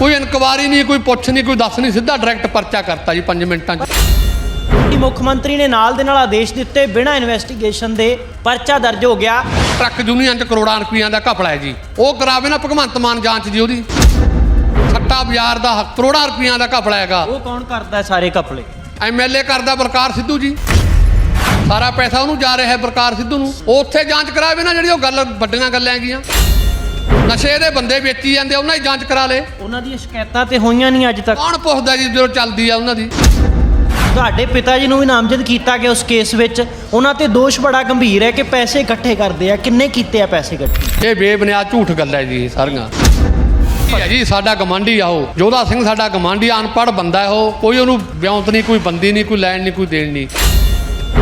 ਕੋਈ ਇਨਕੁਆਰੀ ਨਹੀਂ ਕੋਈ ਪੁੱਛ ਨਹੀਂ ਕੋਈ ਦੱਸ ਨਹੀਂ ਸਿੱਧਾ ਡਾਇਰੈਕਟ ਪਰਚਾ ਕਰਤਾ ਜੀ 5 ਮਿੰਟਾਂ 'ਚ। ਕਿ ਮੁੱਖ ਮੰਤਰੀ ਨੇ ਨਾਲ ਦੇ ਨਾਲ ਆਦੇਸ਼ ਦਿੱਤੇ ਬਿਨਾਂ ਇਨਵੈਸਟੀਗੇਸ਼ਨ ਦੇ ਪਰਚਾ ਦਰਜ ਹੋ ਗਿਆ। ਟਰੱਕ ਯੂਨੀਅਨ 'ਚ ਕਰੋੜਾਂ ਰੁਪਈਆਂ ਦਾ ਘਪਲਾ ਹੈ ਜੀ। ਉਹ ਕਰਾਵੇ ਨਾ ਭਗਵੰਤ ਮਾਨ ਜਾਂਚ ਜੀ ਉਹਦੀ। ਸੱਟਾ ਬਾਜ਼ਾਰ ਦਾ ਕਰੋੜਾਂ ਰੁਪਈਆਂ ਦਾ ਘਪਲਾ ਹੈਗਾ। ਉਹ ਕੌਣ ਕਰਦਾ ਸਾਰੇ ਕਪਲੇ ਐਮਐਲਏ ਕਰਦਾ ਬਲਕਾਰ ਸਿੱਧੂ ਜੀ। ਸਾਰਾ ਪੈਸਾ ਉਹਨੂੰ ਜਾ ਰਿਹਾ ਹੈ ਬਲਕਾਰ ਸਿੱਧੂ ਨੂੰ। ਉਹ ਉੱਥੇ ਜਾਂਚ ਕਰਾਵੇ ਨਾ ਜਿਹੜੀ ਉਹ ਗੱਲ ਵੱਡੀਆਂ ਗੱਲਾਂ ਹੈਗੀਆਂ। ਨਸ਼ੇ ਦੇ ਬੰਦੇ ਵੇਚੀ ਜਾਂਦੇ ਉਹਨਾਂ ਦੀ ਜਾਂਚ ਕਰਾ ਲੇ। ਉਹਨਾਂ ਦੀਆਂ ਸ਼ਿਕਾਇਤਾਂ ਤੇ ਹੋਈਆਂ ਨਹੀਂ ਅੱਜ ਤੱਕ। ਕੌਣ ਪੁੱਛਦਾ ਜੀ ਜਦੋਂ ਚੱਲਦੀ ਆ ਉਹਨਾਂ ਦੀ? ਤੁਹਾਡੇ ਪਿਤਾ ਜੀ ਨੂੰ ਵੀ ਨਾਮਜ਼ਦ ਕੀਤਾ ਗਿਆ ਉਸ ਕੇਸ ਵਿੱਚ। ਉਹਨਾਂ ਤੇ ਦੋਸ਼ ਬੜਾ ਗੰਭੀਰ ਹੈ ਕਿ ਪੈਸੇ ਇਕੱਠੇ ਕਰਦੇ ਆ। ਕਿੰਨੇ ਕੀਤੇ ਆ ਪੈਸੇ ਇਕੱਠੇ? ਇਹ ਬੇਬੁਨਿਆਦ ਝੂਠ ਗੱਲ ਹੈ ਜੀ ਸਾਰੀਆਂ। ਹੈ ਜੀ ਸਾਡਾ ਗਮਾਂਡੀ ਆ ਉਹ। ਜੋਧਾ ਸਿੰਘ ਸਾਡਾ ਗਮਾਂਡੀ ਅਨਪੜ੍ਹ ਬੰਦਾ ਹੈ ਉਹ। ਕੋਈ ਉਹਨੂੰ ਵਿਉਂਤ ਨਹੀਂ ਕੋਈ ਬੰਦੀ ਨਹੀਂ ਕੋਈ ਲੈਣ ਨਹੀਂ ਕੋਈ ਦੇਣ ਨਹੀਂ।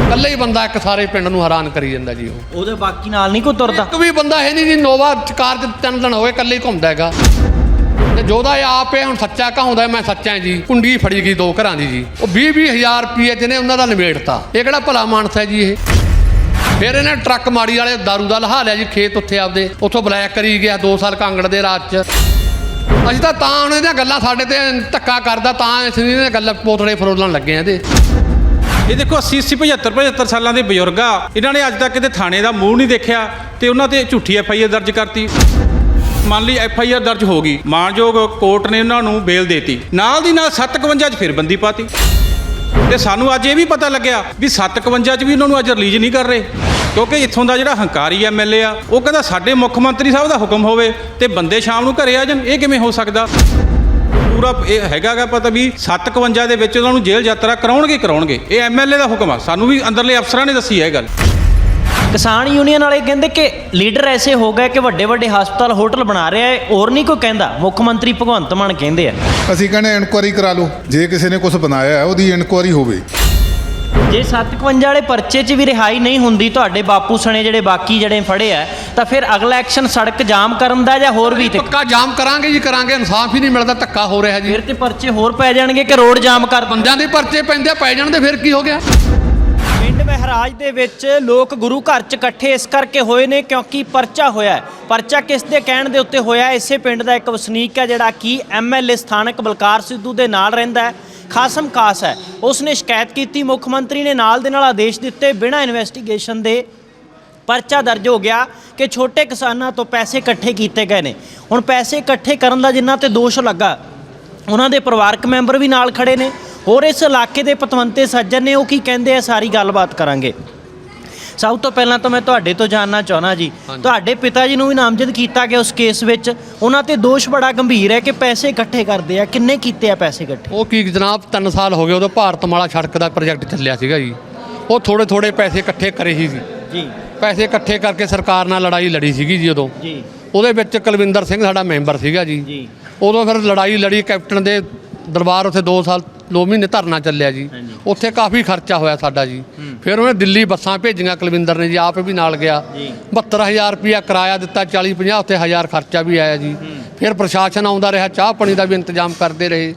ਇਕੱਲੇ ਹੀ ਬੰਦਾ ਇੱਕ ਸਾਰੇ ਪਿੰਡ ਨੂੰ ਹੈਰਾਨ ਕਰੀ ਜਾਂਦਾ ਜੀ ਉਹ। ਉਹਦੇ ਬਾਕੀ ਨਾਲ ਨਹੀਂ ਕੋਈ ਤੁਰਦਾ? ਇੱਕ ਵੀ ਬੰਦਾ ਹੈ ਨਹੀਂ ਜੀ ਨੋਵਾ ਕਾਰ ਚ ਤਿੰਨ ਦਿਨ ਹੋਏ ਇਕੱਲੇ ਹੀ ਘੁੰਮਦਾ ਹੈਗਾ। ਤੇ ਜੋਦਾ ਇਹ ਆਪ ਹੈ ਹੁਣ ਸੱਚਾ ਕਹਾਉਂਦਾ ਮੈਂ ਸੱਚਾ ਹਾਂ ਜੀ ਕੁੰਡੀ ਫੜੀ ਗਈ ਦੋ ਘਰਾਂ ਦੀ ਜੀ। ਉਹ 20 20 ਹਜ਼ਾਰ ਰੁਪਏ ਜਿਹਨੇ ਉਹਨਾਂ ਦਾ ਨਿਬੇੜਤਾ। ਇਹ ਕਿਹੜਾ ਭਲਾ ਮਾਨਸ ਹੈ ਜੀ ਇਹ? ਫਿਰ ਇਹਨੇ ਟਰੱਕ ਮਾੜੀ ਵਾਲੇ ਦਾਰੂ ਦਾ ਲਹਾ ਲਿਆ ਜੀ ਖੇਤ ਉੱਥੇ ਆਪਦੇ। ਉੱਥੋਂ ਬਲੈਕ ਕਰੀ ਗਿਆ 2 ਸਾਲ ਕਾਂਗੜ ਦੇ ਰਾਜ ਚ। ਅਸੀਂ ਤਾਂ ਤਾਂ ਉਹਨਾਂ ਦੀਆਂ ਗੱਲਾਂ ਸਾਡੇ ਤੇ ਧੱਕਾ ਕਰਦਾ ਤਾਂ ਅਸੀਂ ਇਹਦੀਆਂ ਗੱਲਾਂ ਪੋਤੜੇ ਫਰੋਲਣ ਲੱਗੇ ਆ ਇਹਦੇ। ਇਹ ਦੇਖੋ 80 80 75 75 ਸਾਲਾਂ ਦੇ ਬਜ਼ੁਰਗ ਆ। ਇਹਨਾਂ ਨੇ ਅੱਜ ਤੱਕ ਕਿਤੇ ਥਾਣੇ ਦਾ ਮੂੰਹ ਨਹੀਂ ਦੇਖਿਆ ਤੇ ਉਹਨਾਂ ਤੇ ਝੂਠੀ ਐਫ ਆਈ ਆਰ ਦਰਜ ਕਰਤੀ। ਮੰਨ ਲਈ ਐਫ ਆਈ ਆਰ ਦਰਜ ਹੋ ਗਈ। ਮਾਨਯੋਗ ਕੋਰਟ ਨੇ ਉਹਨਾਂ ਨੂੰ ਬੇਲ ਦੇਤੀ। ਨਾਲ ਦੀ ਨਾਲ 751 ਚ ਫਿਰ ਬੰਦੀ ਪਾਤੀ। ਤੇ ਸਾਨੂੰ ਅੱਜ ਇਹ ਵੀ ਪਤਾ ਲੱਗਿਆ ਵੀ 751 ਚ ਵੀ ਉਹਨਾਂ ਨੂੰ ਅੱਜ ਰਿਲੀਜ਼ ਨਹੀਂ ਕਰ ਰਹੇ। ਕਿਉਂਕਿ ਇੱਥੋਂ ਦਾ ਜਿਹੜਾ ਹੰਕਾਰੀ ਐਮਐਲਏ ਆ, ਉਹ ਕਹਿੰਦਾ ਸਾਡੇ ਮੁੱਖ ਮੰਤਰੀ ਸਾਹਿਬ ਦਾ ਹੁਕਮ ਹੋਵੇ ਤੇ ਬੰਦੇ ਸ਼ਾਮ ਨੂੰ ਘਰੇ ਆ ਜਾਣ। ਇਹ ਕਿਵੇਂ ਹੋ ਸਕਦਾ? ਪੂਰਾ ਇਹ ਹੈਗਾਗਾ ਪਤਾ ਵੀ 751 ਦੇ ਵਿੱਚ ਉਹਨਾਂ ਨੂੰ ਜੇਲ੍ਹ ਯਾਤਰਾ ਕਰਾਉਣਗੇ ਕਰਾਉਣਗੇ। ਇਹ ਐਮਐਲਏ ਦਾ ਹੁਕਮ ਆ। ਸਾਨੂੰ ਵੀ ਅੰਦਰਲੇ ਅਫਸਰਾਂ ਨੇ ਦੱਸੀ ਹੈ ਇਹ ਗੱਲ। ਕਿਸਾਨ ਯੂਨੀਅਨ ਵਾਲੇ ਕਹਿੰਦੇ ਕਿ ਲੀਡਰ ਐਸੇ ਹੋ ਗਏ ਕਿ ਵੱਡੇ ਵੱਡੇ ਹਸਪਤਾਲ ਹੋਟਲ ਬਣਾ ਰਿਹਾ ਹੈ ਹੋਰ ਨਹੀਂ ਕੋਈ ਕਹਿੰਦਾ। ਮੁੱਖ ਮੰਤਰੀ ਭਗਵੰਤ ਮਾਨ ਕਹਿੰਦੇ ਆ। ਅਸੀਂ ਕਹਿੰਦੇ ਇਨਕੁਆਰੀ ਕਰਾ ਲਓ। ਜੇ ਕਿਸੇ ਨੇ ਕੁਝ ਬਣਾਇਆ ਹੈ ਉਹਦੀ ਇਨਕੁਆਰੀ ਹੋਵੇ। ਜੇ 751 ਵਾਲੇ ਪਰਚੇ 'ਚ ਵੀ ਰਿਹਾਈ ਨਹੀਂ ਹੁੰਦੀ ਤੁਹਾਡੇ ਬਾਪੂ ਸਣੇ ਜਿਹੜੇ ਬਾਕੀ ਜਿਹੜੇ ਫੜੇ ਆ ਤਾਂ ਫਿਰ ਅਗਲਾ ਐਕਸ਼ਨ ਸੜਕ ਜਾਮ ਕਰਨ ਦਾ ਜਾਂ ਹੋਰ ਵੀ ਤੇ ਪੱਕਾ ਜਾਮ ਕਰਾਂਗੇ ਜੀ ਕਰਾਂਗੇ ਇਨਸਾਫ ਹੀ ਨਹੀਂ ਮਿਲਦਾ ਧੱਕਾ ਹੋ ਰਿਹਾ ਜੀ। ਫਿਰ ਤੇ ਪਰਚੇ ਹੋਰ ਪੈ ਜਾਣਗੇ ਕਿ ਰੋਡ ਜਾਮ ਕਰ ਬੰਦਿਆਂ ਦੇ ਪਰਚੇ ਪੈਂਦੇ ਆ, ਪੈ ਜਾਣ ਤੇ ਫਿਰ ਕੀ ਹੋ ਗਿਆ? ਪਿੰਡ ਮਹਿਰਾਜ ਦੇ ਵਿੱਚ ਲੋਕ ਗੁਰੂ ਘਰ 'ਚ ਇਕੱਠੇ ਇਸ ਕਰਕੇ ਹੋਏ ਨੇ ਕਿਉਂਕਿ ਪਰਚਾ ਹੋਇਆ ਹੈ। ਪਰਚਾ ਕਿਸ ਦੇ ਕਹਿਣ ਦੇ ਉੱਤੇ ਹੋਇਆ ਹੈ? ਇਸੇ ਪਿੰਡ ਦਾ ਇੱਕ ਵਸਨੀਕ ਹੈ ਜਿਹੜਾ ਕਿ ਐਮਐਲਏ ਸਥਾਨਕ ਬਲਕਾਰ ਸਿੱਧੂ ਦੇ ਨਾਲ ਰਹਿੰਦਾ ਹੈ। ਖਾਸਮ ਖਾਸ ਹੈ। ਉਸ ਨੇ ਸ਼ਿਕਾਇਤ ਕੀਤੀ। ਮੁੱਖ ਮੰਤਰੀ ਨੇ ਨਾਲ ਦੇ ਨਾਲ ਆਦੇਸ਼ ਦਿੱਤੇ ਬਿਨਾਂ ਇਨਵੈਸਟੀਗੇਸ਼ਨ ਦੇ। ਪਰਚਾ ਦਰਜ ਹੋ ਗਿਆ ਕਿ ਛੋਟੇ ਕਿਸਾਨਾਂ ਤੋਂ ਪੈਸੇ ਇਕੱਠੇ ਕੀਤੇ ਗਏ ਨੇ। ਹੁਣ ਪੈਸੇ ਇਕੱਠੇ ਕਰਨ ਦਾ ਜਿਨ੍ਹਾਂ ਤੇ ਦੋਸ਼ ਲੱਗਾ ਉਹਨਾਂ ਦੇ ਪਰਿਵਾਰਕ ਮੈਂਬਰ ਵੀ ਨਾਲ ਖੜੇ ਨੇ। ਹੋਰ ਇਸ ਇਲਾਕੇ ਦੇ ਪਤਵੰਤੇ ਸੱਜਣ ਨੇ ਉਹ ਕੀ ਕਹਿੰਦੇ ਆ ਸਾਰੀ ਗੱਲਬਾਤ ਕਰਾਂਗੇ। ਸਭ ਤੋਂ ਪਹਿਲਾਂ ਤਾਂ ਮੈਂ ਤੁਹਾਡੇ ਤੋਂ ਜਾਨਣਾ ਚਾਹਣਾ ਜੀ। ਤੁਹਾਡੇ ਪਿਤਾ ਜੀ ਨੂੰ ਵੀ ਨਾਮਜ਼ਦ ਕੀਤਾ ਗਿਆ ਉਸ ਕੇਸ ਵਿੱਚ। ਉਹਨਾਂ ਤੇ ਦੋਸ਼ ਬੜਾ ਗੰਭੀਰ ਹੈ ਕਿ ਪੈਸੇ ਇਕੱਠੇ ਕਰਦੇ ਆ। ਕਿੰਨੇ ਕੀਤੇ ਆ ਪੈਸੇ ਇਕੱਠੇ? ਉਹ ਕੀ ਜਨਾਬ 3 ਸਾਲ ਹੋ ਗਏ ਉਦੋਂ ਭਾਰਤਮਾਲਾ ਸੜਕ ਦਾ ਪ੍ਰੋਜੈਕਟ ਚੱਲਿਆ ਸੀਗਾ ਜੀ। ਉਹ ਥੋੜੇ ਥੋੜੇ ਪੈਸੇ ਇਕੱਠੇ ਕਰੇ ਹੀ ਸੀ ਜੀ। ਪੈਸੇ ਇਕੱਠੇ ਕਰਕੇ ਸਰਕਾਰ ਨਾਲ ਲੜਾਈ ਲੜੀ ਸੀਗੀ ਜੀ ਉਦੋਂ। ਜੀ। ਉਹਦੇ ਵਿੱਚ ਕੁਲਵਿੰਦਰ ਸਿੰਘ ਸਾਡਾ ਮੈਂਬਰ ਸੀਗਾ ਜੀ। ਜੀ। ਉਦੋਂ ਫਿਰ ਲੜਾਈ ਲੜੀ ਕੈਪਟਨ ਦੇ ਦਰਬਾਰ ਉੱਥੇ 2 ਸਾਲ 2 ਮਹੀਨੇ ਧਰਨਾ ਚੱਲਿਆ ਜੀ। ਉੱਥੇ ਕਾਫੀ ਖਰਚਾ ਹੋਇਆ ਸਾਡਾ ਜੀ। ਫਿਰ ਉਹਨੇ ਦਿੱਲੀ ਬੱਸਾਂ ਭੇਜੀਆਂ ਕੁਲਵਿੰਦਰ ਨੇ ਜੀ ਆਪ ਵੀ ਨਾਲ ਗਿਆ। ਜੀ। 72000 ਰੁਪਇਆ ਕਿਰਾਇਆ ਦਿੱਤਾ 40 50 ਉੱਥੇ 1000 ਖਰਚਾ ਵੀ ਆਇਆ ਜੀ। ਫਿਰ ਪ੍ਰਸ਼ਾਸਨ ਆਉਂਦਾ ਰਿਹਾ ਚਾਹ ਪਾਣੀ ਦਾ ਵੀ ਇੰਤਜ਼ਾਮ ਕਰਦੇ ਰਹੇ।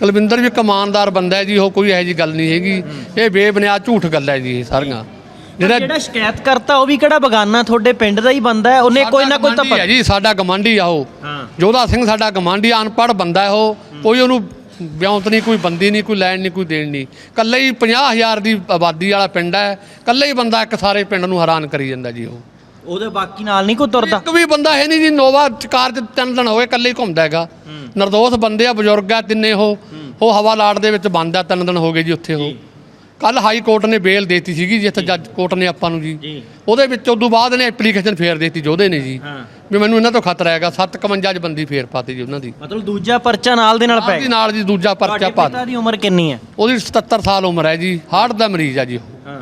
ਕੁਲਵਿੰਦਰ ਵੀ ਕਮਾਨਦਾਰ ਬੰਦਾ ਹੈ ਜੀ ਉਹ ਕੋਈ ਇਹੋ ਜੀ ਗੱਲ ਨਹੀਂ ਹੈਗੀ। ਇਹ ਬੇਬੁਨਿਆਦ ਝੂਠ ਗੱਲ ਹੈ ਜੀ ਸਾਰੀਆਂ। ਜਿਹੜਾ ਜਿਹੜਾ ਸ਼ਿਕਾਇਤ ਕਰਤਾ ਉਹ ਵੀ ਕਿਹੜਾ ਬਗਾਨਾ ਤੁਹਾਡੇ ਪਿੰਡ ਦਾ ਹੀ ਬੰਦਾ ਹੈ? ਉਹਨੇ ਕੋਈ ਨਾ ਕੋਈ ਤਾਂ ਜੀ ਸਾਡਾ ਗਮਾਂਡੀ ਆ ਉਹ। ਜੋਧਾ ਸਿੰਘ ਸਾਡਾ ਗਮਾਂਡੀ ਅਨਪੜ੍ਹ ਬੰਦਾ ਹੈ ਉਹ। ਕੋਈ ਉਹਨੂੰ ਵਿਉਂਤ ਨਹੀਂ ਕੋਈ ਬੰਦੀ ਨਹੀਂ ਕੋਈ ਲੈਣ ਨਹੀਂ ਕੋਈ ਦੇਣ ਨਹੀਂ। ਕੱਲੇ ਹੀ 50000 ਦੀ ਆਬਾਦੀ ਵਾਲਾ ਪਿੰਡ ਹੈ। ਕੱਲੇ ਹੀ ਬੰਦਾ ਇੱਕ ਸਾਰੇ ਪਿੰਡ ਨੂੰ ਹੈਰਾਨ ਕਰੀ ਜਾਂਦਾ ਜੀ ਉਹ। ਉਹਦੇ ਬਾਕੀ ਨਾਲ ਨਹੀਂ ਕੋਈ ਤੁਰਦਾ? ਇੱਕ ਵੀ ਬੰਦਾ ਹੈ ਨਹੀਂ ਜੀ ਨੋਵਾ ਕਾਰ ਚ ਤਿੰਨ ਦਿਨ ਹੋਏ ਕੱਲੇ ਹੀ ਘੁੰਮਦਾ ਹੈਗਾ। ਨਰਦੋਸ਼ ਬੰਦੇ ਆ ਬਜ਼ੁਰਗ ਆ ਤਿੰਨੇ ਉਹ। ਉਹ ਹਵਾ ਲਾਟ ਦੇ ਵਿੱਚ ਬੰਦ ਆ ਤਿੰਨ ਦਿਨ ਹੋ ਗਏ ਜੀ ਉੱਥੇ ਉਹ। ਕੱਲ ਹਾਈ ਕੋਰਟ ਨੇ ਬੇਲ ਦੇਤੀ ਸੀਗੀ ਜੀ। ਇੱਥੇ ਜੱਜ ਕੋਰਟ ਨੇ ਆਪਾਂ ਨੂੰ ਜੀ। ਉਹਦੇ ਵਿੱਚ ਉਦੋਂ ਬਾਅਦ ਨੇ ਐਪਲੀਕੇਸ਼ਨ ਫੇਰ ਦੇਤੀ ਜੋਧੇ ਨੇ ਜੀ। ਵੀ ਮੈਨੂੰ ਇਹਨਾਂ ਤੋਂ ਖਤਰਾ ਹੈਗਾ 751 ਚ ਬੰਦੀ ਫੇਰ ਪਾਤੀ ਜੀ ਉਹਨਾਂ ਦੀ। ਮਤਲਬ ਦੂਜਾ ਪਰਚਾ ਨਾਲ ਦੇ ਨਾਲ ਪੈ ਦੀ ਨਾਲ ਜੀ ਦੂਜਾ ਪਰਚਾ ਪਾ ਪਿਤਾ ਦੀ ਉਮਰ ਕਿੰਨੀ ਹੈ? ਉਹਦੀ 77 ਸਾਲ ਉਮਰ ਹੈ ਜੀ ਹਾਰਟ ਦਾ ਮਰੀਜ਼ ਹੈ ਜੀ ਹਾਂ।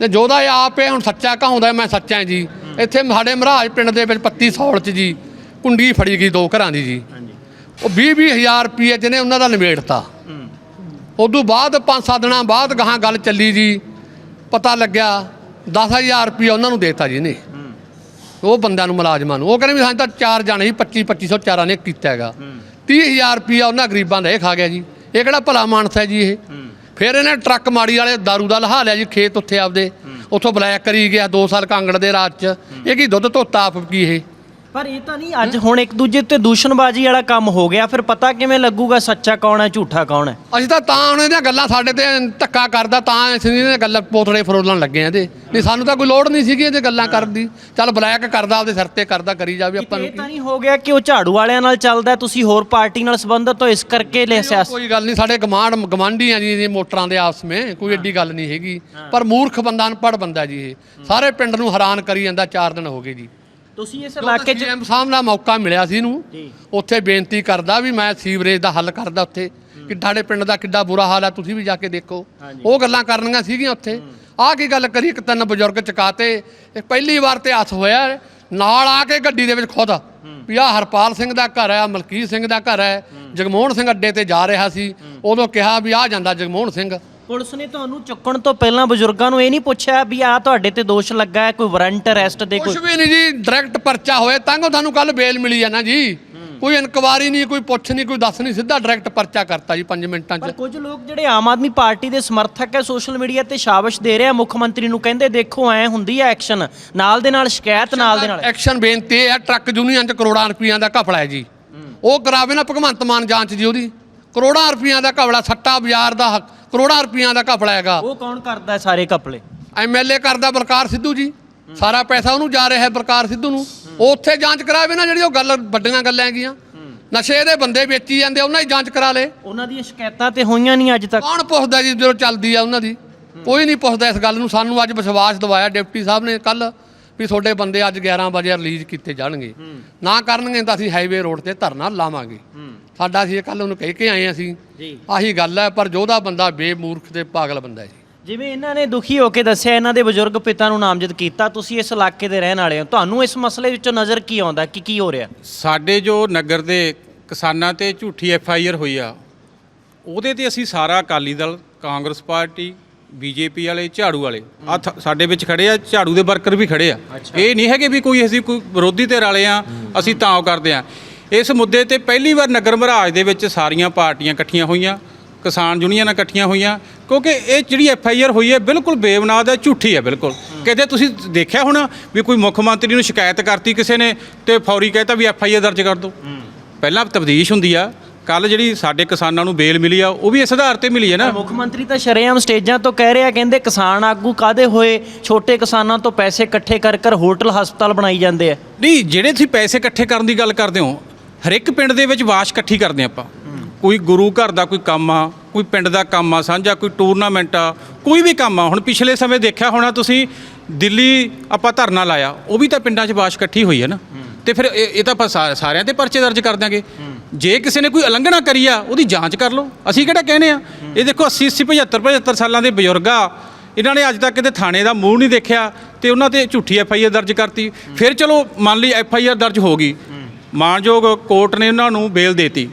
ਤੇ ਜੋਧਾ ਇਹ ਆਪ ਹੈ ਹੁਣ ਸੱਚਾ ਕਹਾਉਂਦਾ ਮੈਂ ਸੱਚਾ ਹਾਂ। ਜੀ ਇੱਥੇ ਸਾਡੇ ਮਹਾਰਾਜ ਪਿੰਡ ਦੇ ਵਿੱਚ ਪੱਤੀ ਸੌਲ ਚ ਜੀ ਕੁੰਡੀ ਫੜੀ ਗਈ ਦੋ ਘਰਾਂ ਦੀ ਜੀ। ਹਾਂਜੀ। ਉਹ 20 20 ਹਜ਼ਾਰ ਰੁਪਏ ਜਿਹਨੇ ਉਹਨਾਂ ਦਾ ਨਿਬੇੜਤਾ। ਉਦੋਂ ਬਾਅਦ ਪੰਜ ਸੱਤ ਦਿਨਾਂ ਬਾਅਦ ਗਾਹਾਂ ਗੱਲ ਚੱਲੀ ਜੀ ਪਤਾ ਲੱਗਿਆ 10000 ਰੁਪਏ ਉਹਨਾਂ ਨੂੰ ਦੇਤਾ ਜੀ ਨੇ ਉਹ ਬੰਦਿਆਂ ਨੂੰ ਮੁਲਾਜ਼ਮਾਂ ਨੂੰ। ਉਹ ਕਹਿੰਦੇ ਵੀ ਸਾਨੂੰ ਤਾਂ ਚਾਰ ਜਾਣੇ ਸੀ 25 2500 ਚਾਰਾਂ ਨੇ ਕੀਤਾ ਹੈਗਾ। ਹੂੰ। 30000 ਰੁਪਏ ਉਹਨਾਂ ਗਰੀਬਾਂ ਦਾ ਇਹ ਖਾ ਗਿਆ ਜੀ। ਇਹ ਕਿਹੜਾ ਭਲਾ ਮਾਨਸ ਹੈ ਜੀ ਇਹ? ਫਿਰ ਇਹਨੇ ਟਰੱਕ ਮਾੜੀ ਵਾਲੇ दारू ਦਾ ਲਹਾ ਲਿਆ ਜੀ ਖੇਤ ਉੱਥੇ ਆਪਦੇ। ਉੱਥੋਂ ਬਲੈਕ ਕਰੀ ਗਿਆ 2 ਸਾਲ ਕਾਂਗੜ ਦੇ ਰਾਜ ਚ। ਇਹ ਕੀ ਦੁੱਧ ਧੋਤਾ ਆਪ ਕੀ ਇਹ? ਪਰ ਇਹ ਤਾਂ ਨਹੀਂ ਅੱਜ ਹੁਣ ਇੱਕ ਦੂਜੇ ਤੇ ਦੂਸ਼ਣਬਾਜ਼ੀ ਵਾਲਾ ਕੰਮ ਹੋ ਗਿਆ ਫਿਰ ਪਤਾ ਕਿਵੇਂ ਲੱਗੂਗਾ ਸੱਚਾ ਕੌਣ ਹੈ ਝੂਠਾ ਕੌਣ ਹੈ? ਅਸੀਂ ਤਾਂ ਤਾਂ ਉਹਨਾਂ ਦੀਆਂ ਗੱਲਾਂ ਸਾਡੇ ਤੇ ਧੱਕਾ ਕਰਦਾ ਤਾਂ ਅਸੀਂ ਇਹਦੀਆਂ ਗੱਲਾਂ ਪੋਥੜੇ ਫਰੋਲਣ ਲੱਗੇ ਆ ਇਹਦੇ। ਨਹੀਂ ਸਾਨੂੰ ਤਾਂ ਕੋਈ ਲੋੜ ਨਹੀਂ ਸੀਗੀ ਇਹਦੇ ਗੱਲਾਂ ਕਰਨ ਦੀ। ਚੱਲ ਬਲੈਕ ਕਰਦਾ ਆਪਦੇ ਸਿਰ ਤੇ ਕਰਦਾ ਕਰੀ ਜਾਵੇ ਆਪਾਂ ਨੂੰ। ਇਹ ਤਾਂ ਨਹੀਂ ਹੋ ਗਿਆ ਕਿ ਉਹ ਝਾੜੂ ਵਾਲਿਆਂ ਨਾਲ ਚੱਲਦਾ ਤੁਸੀਂ ਹੋਰ ਪਾਰਟੀ ਨਾਲ ਸੰਬੰਧਤ ਹੋ ਇਸ ਕਰਕੇ ਲੈ ਸਿਆਸਤ ਕੋਈ ਗੱਲ ਨਹੀਂ ਸਾਡੇ ਗਮਾਂਡ ਆ ਜੀ ਇਹ ਮੋਟਰਾਂ ਦੇ ਆਪਸ ਵਿੱਚ ਕੋਈ ਏਡੀ ਗੱਲ ਨਹੀਂ ਹੈਗੀ। ਪਰ ਮੂਰਖ ਬੰਦਾ ਅਨਪੜ੍ਹ ਬੰਦਾ ਜੀ ਇਹ। ਸਾਰੇ ਪਿੰਡ ਨੂੰ ਹੈਰਾਨ ਕਰੀ ਜਾਂਦਾ 4 ਦਿਨ ਹੋ ਗਏ ਜੀ। ਤੁਸੀਂ ਇਸ ਇਲਾਕੇ 'ਚ ਐਮ ਸਾਹਿਬ ਦਾ ਮੌਕਾ ਮਿਲਿਆ ਸੀ ਇਹਨੂੰ। ਜੀ। ਉੱਥੇ ਬੇਨਤੀ ਕਰਦਾ ਵੀ ਮੈਂ ਸੀਵਰੇਜ ਦਾ ਹੱਲ ਕਰਦਾ ਉੱਥੇ। ਕਿ ਸਾਡੇ ਪਿੰਡ ਦਾ ਕਿੱਡਾ ਬੁਰਾ ਹਾਲ ਆ ਤੁਸੀਂ ਵੀ ਜਾ ਕੇ ਦੇਖੋ। ਉਹ ਗੱਲਾਂ ਕਰਨੀਆਂ ਸੀਗੀਆਂ ਉੱਥੇ। ਆਹ ਕੀ ਗੱਲ ਕਰੀ ਇੱਕ ਤਿੰਨ ਬਜ਼ੁਰਗ ਚਕਾਤੇ। ਇਹ ਪਹਿਲੀ ਵਾਰ ਤੇ ਹੱਥ ਹੋਇਆ। ਨਾਲ ਆ ਕੇ ਗੱਡੀ ਦੇ ਵਿੱਚ ਖੁਦ। ਵੀ ਆਹ ਹਰਪਾਲ ਸਿੰਘ ਦਾ ਘਰ ਹੈ ਮਲਕੀਤ ਸਿੰਘ ਦਾ ਘਰ ਹੈ। ਜਗਮੋਹਨ ਸਿੰਘ ਅੱਡੇ ਤੇ ਜਾ ਰਿਹਾ ਸੀ। ਉਦੋਂ ਕਿਹਾ ਵੀ ਆ ਜਾਂਦਾ ਜਗਮੋਹਨ ਸਿੰਘ। ਪੁਲਿਸ ਨੇ ਤੁਹਾਨੂੰ ਚੁੱਕਣ ਤੋਂ ਪਹਿਲਾਂ ਬਜ਼ੁਰਗਾਂ ਨੂੰ ਇਹ ਨਹੀਂ ਪੁੱਛਿਆ ਵੀ ਆ ਤੁਹਾਡੇ ਤੇ ਦੋਸ਼ ਲੱਗਾ ਹੈ ਕੋਈ ਵਾਰੰਟ ਅਰੈਸਟ ਦੇ ਕੋਈ? ਕੁਝ ਵੀ ਨਹੀਂ ਜੀ ਡਾਇਰੈਕਟ ਪਰਚਾ ਹੋਇਆ ਤਾਂ ਕਿ ਤੁਹਾਨੂੰ ਕੱਲ ਬੇਲ ਮਿਲੀ ਨਾ ਜੀ। ਕੋਈ ਇਨਕੁਆਰੀ ਨਹੀਂ ਕੋਈ ਪੁੱਛ ਨਹੀਂ ਕੋਈ ਦੱਸ ਨਹੀਂ ਸਿੱਧਾ ਡਾਇਰੈਕਟ ਪਰਚਾ ਕਰਤਾ ਜੀ 5 ਮਿੰਟਾਂ 'ਚ। ਪਰ ਕੁਝ ਲੋਕ ਜਿਹੜੇ ਆਮ ਆਦਮੀ ਪਾਰਟੀ ਦੇ ਸਮਰਥਕ ਹੈ ਸੋਸ਼ਲ ਮੀਡੀਆ ਤੇ ਸ਼ਾਬਾਸ਼ ਦੇ ਰਹੇ ਆ ਮੁੱਖ ਮੰਤਰੀ ਨੂੰ ਕਹਿੰਦੇ ਦੇਖੋ ਐ ਹੁੰਦੀ ਹੈ ਐਕਸ਼ਨ ਨਾਲ ਦੇ ਨਾਲ ਸ਼ਿਕਾਇਤ ਨਾਲ ਦੇ ਨਾਲ। ਐਕਸ਼ਨ ਬੇਨਤੀ ਇਹ ਹੈ ਟਰੱਕ ਯੂਨੀਅਨ 'ਚ ਕਰੋੜਾਂ ਰੁਪਈਆਂ ਦਾ ਘਪਲਾ ਹੈ ਜੀ। ਉਹ ਕਰਾਵੇ ਨਾ ਭਗਵੰਤ ਮਾਨ ਜਾਂਚ ਜੀ ਉਹਦੀ। ਕਰੋੜਾਂ ਰੁਪਈਆਂ ਦਾ ਘਪਲਾ ਸੱਟਾ ਬਾਜ਼ਾਰ ਦਾ ਹੱਕ- ਕਰੋੜਾਂ ਰੁਪਈਆਂ ਦਾ ਘਪਲਾ ਹੈਗਾ। ਉਹ ਕੌਣ ਕਰਦਾ ਹੈ ਸਾਰੇ ਕਪਲੇ ਐਮਐਲਏ ਕਰਦਾ ਬਲਕਾਰ ਸਿੱਧੂ ਜੀ। ਸਾਰਾ ਪੈਸਾ ਉਹਨੂੰ ਜਾ ਰਿਹਾ ਹੈ ਬਲਕਾਰ ਸਿੱਧੂ ਨੂੰ। ਉਹ ਉੱਥੇ ਜਾਂਚ ਕਰਾਵੇ ਨਾ ਜਿਹੜੀ ਉਹ ਗੱਲ ਵੱਡੀਆਂ ਗੱਲਾਂ ਹੈਗੀਆਂ। ਨਸ਼ੇ ਦੇ ਬੰਦੇ ਵੇਚੀ ਜਾਂਦੇ ਉਹਨਾਂ ਦੀ ਜਾਂਚ ਕਰਾ ਲੇ। ਉਹਨਾਂ ਦੀਆਂ ਸ਼ਿਕਾਇਤਾਂ ਤੇ ਹੋਈਆਂ ਨਹੀਂ ਅੱਜ ਤੱਕ। ਕੌਣ ਪੁੱਛਦਾ ਜੀ ਜਦੋਂ ਚੱਲਦੀ ਆ ਉਹਨਾਂ ਦੀ? ਕੋਈ ਨਹੀਂ ਪੁੱਛਦਾ ਇਸ ਗੱਲ ਨੂੰ। ਸਾਨੂੰ ਅੱਜ ਵਿਸ਼ਵਾਸ ਦਿਵਾਇਆ ਡਿਪਟੀ ਸਾਹਿਬ ਨੇ ਕੱਲ ਵੀ ਤੁਹਾਡੇ ਬੰਦੇ ਅੱਜ 11 ਵਜੇ ਰਿਲੀਜ਼ ਕੀਤੇ ਜਾਣਗੇ। ਨਾ ਕਰਨਗੇ ਤਾਂ ਅਸੀਂ ਹਾਈਵੇ ਰੋਡ ਤੇ ਧਰਨਾ ਲਾਵਾਂਗੇ। ਸਾਡਾ ਅਸੀਂ ਕੱਲ ਉਹਨੂੰ ਕਹਿ ਕੇ ਆਏ ਅਸੀਂ। ਆਹੀ ਗੱਲ ਹੈ ਪਰ ਜੋਧਾ ਬੰਦਾ ਬੇਮੂਰਖ ਤੇ ਪਾਗਲ ਬੰਦਾ ਹੈ ਜੀ। ਜਿਵੇਂ ਇਹਨਾਂ ਨੇ ਦੁਖੀ ਹੋ ਕੇ ਦੱਸਿਆ ਇਹਨਾਂ ਦੇ ਬਜ਼ੁਰਗ ਪਿਤਾ ਨੂੰ ਨਾਮਜ਼ਦ ਕੀਤਾ ਤੁਸੀਂ ਇਸ ਇਲਾਕੇ ਦੇ ਰਹਿਣ ਵਾਲੇ ਹੋ। ਤੁਹਾਨੂੰ ਇਸ ਮਸਲੇ ਵਿੱਚੋਂ ਨਜ਼ਰ ਕੀ ਆਉਂਦਾ ਕਿ ਕੀ ਹੋ ਰਿਹਾ? ਸਾਡੇ ਜੋ ਨਗਰ ਦੇ ਕਿਸਾਨਾਂ ਤੇ ਝੂਠੀ ਐਫ ਆਈ ਆਰ ਹੋਈ ਆ ਉਹਦੇ ਤੇ ਅਸੀਂ ਸਾਰਾ ਅਕਾਲੀ ਦਲ ਕਾਂਗਰਸ ਪਾਰਟੀ ਬੀਜੇਪੀ ਵਾਲੇ ਝਾੜੂ ਵਾਲੇ। ਆ ਸਾਡੇ ਵਿੱਚ ਖੜੇ ਆ ਝਾੜੂ ਦੇ ਵਰਕਰ ਵੀ ਖੜੇ ਆ। ਇਹ ਨਹੀਂ ਹੈਗੇ ਵੀ ਕੋਈ ਅਸੀਂ ਕੋਈ ਵਿਰੋਧੀ ਧਿਰ ਵਾਲੇ ਆ ਅਸੀਂ ਤਾਂ ਉਹ ਕਰਦੇ ਆ। ਇਸ ਮੁੱਦੇ ਤੇ ਪਹਿਲੀ ਵਾਰ ਨਗਰ ਮਹਾਰਾਜ ਦੇ ਵਿੱਚ ਸਾਰੀਆਂ ਪਾਰਟੀਆਂ ਇਕੱਠੀਆਂ ਹੋਈਆਂ ਕਿਸਾਨ ਯੂਨੀਅਨਾਂ ਇਕੱਠੀਆਂ ਹੋਈਆਂ ਕਿਉਂਕਿ ਇਹ ਜਿਹੜੀ ਐਫ ਆਈ ਆਰ ਹੋਈ ਹੈ ਬਿਲਕੁਲ ਬੇਬੁਨਿਆਦ ਹੈ ਝੂਠੀ ਹੈ ਬਿਲਕੁਲ। ਕਿਤੇ ਤੁਸੀਂ ਦੇਖਿਆ ਹੋਣਾ ਵੀ ਕੋਈ ਮੁੱਖ ਮੰਤਰੀ ਨੂੰ ਸ਼ਿਕਾਇਤ ਕਰਤੀ ਕਿਸੇ ਨੇ ਤੇ ਫੌਰੀ ਕਹਿਤਾ ਵੀ ਐਫ ਆਈ ਆਰ ਦਰਜ ਕਰ ਦਿਓ। ਪਹਿਲਾਂ ਤਬਦੀਸ਼ ਹੁੰਦੀ ਆ ਕੱਲ ਜਿਹੜੀ ਸਾਡੇ ਕਿਸਾਨਾਂ ਨੂੰ ਬੇਲ ਮਿਲੀ ਆ ਉਹ ਵੀ ਇਸ ਆਧਾਰ ਤੇ ਮਿਲੀ ਹੈ ਨਾ? ਮੁੱਖ ਮੰਤਰੀ ਤਾਂ ਸ਼ਰੇਆਮ ਸਟੇਜਾਂ ਤੋਂ ਕਹਿ ਰਿਹਾ ਕਹਿੰਦੇ ਕਿਸਾਨ ਆਗੂ ਕਾਦੇ ਹੋਏ? ਛੋਟੇ ਕਿਸਾਨਾਂ ਤੋਂ ਪੈਸੇ ਇਕੱਠੇ ਕਰ ਕਰ ਹੋਟਲ ਹਸਪਤਾਲ ਬਣਾਈ ਜਾਂਦੇ ਆ। ਨਹੀਂ ਜਿਹੜੇ ਤੁਸੀਂ ਪੈਸੇ ਇਕੱਠੇ ਕਰਨ ਦੀ ਗੱਲ ਕਰਦੇ ਹੋ ਹਰ ਇੱਕ ਪਿੰਡ ਦੇ ਵਿੱਚ ਵਾਸ਼ ਇਕੱਠੀ ਕਰਦੇ ਆਪਾਂ। ਕੋਈ ਗੁਰੂ ਘਰ ਦਾ ਕੋਈ ਕੰਮ ਆ ਕੋਈ ਪਿੰਡ ਦਾ ਕੰਮ ਆ ਸਾਂਝਾ ਕੋਈ ਟੂਰਨਾਮੈਂਟ ਆ ਕੋਈ ਵੀ ਕੰਮ ਆ। ਹੁਣ ਪਿਛਲੇ ਸਮੇਂ ਦੇਖਿਆ ਹੋਣਾ ਤੁਸੀਂ ਦਿੱਲੀ ਆਪਾਂ ਧਰਨਾ ਲਾਇਆ, ਉਹ ਵੀ ਤਾਂ ਪਿੰਡਾਂ 'ਚ ਵਾਸ਼ ਇਕੱਠੀ ਹੋਈ ਹੈ ਨਾ। ਤੇ ਫਿਰ ਇਹ ਇਹ ਤਾਂ ਆਪਾਂ ਸਾ- ਸਾਰਿਆਂ ਤੇ ਪਰਚੇ ਦਰਜ ਕਰ ਦਿਆਂਗੇ। ਜੇ ਕਿਸੇ ਨੇ ਕੋਈ ਉਲੰਘਣਾ ਕਰੀ ਆ, ਉਹਦੀ ਜਾਂਚ ਕਰ ਲਓ। ਅਸੀਂ ਕਿਹੜਾ ਕਹਿੰਦੇ ਆ? ਇਹ ਦੇਖੋ 80 80 75 75 ਸਾਲਾਂ ਦੇ ਬਜ਼ੁਰਗ ਆ। ਇਹਨਾਂ ਨੇ ਅੱਜ ਤੱਕ ਕਿਤੇ ਥਾਣੇ ਦਾ ਮੂੰਹ ਨਹੀਂ ਦੇਖਿਆ ਤੇ ਉਹਨਾਂ ਤੇ ਝੂਠੀ ਐਫ ਆਈ ਆਰ ਦਰਜ ਕਰਤੀ। ਫਿਰ ਚਲੋ ਮੰਨ ਲਈ ਐਫ ਆਈ ਆਰ ਦਰਜ ਹੋ ਗਈ। ਮਾਣਯੋਗ ਕੋਰਟ ਨੇ ਉਹਨਾਂ ਨੂੰ ਬੇਲ ਦੇਤੀ।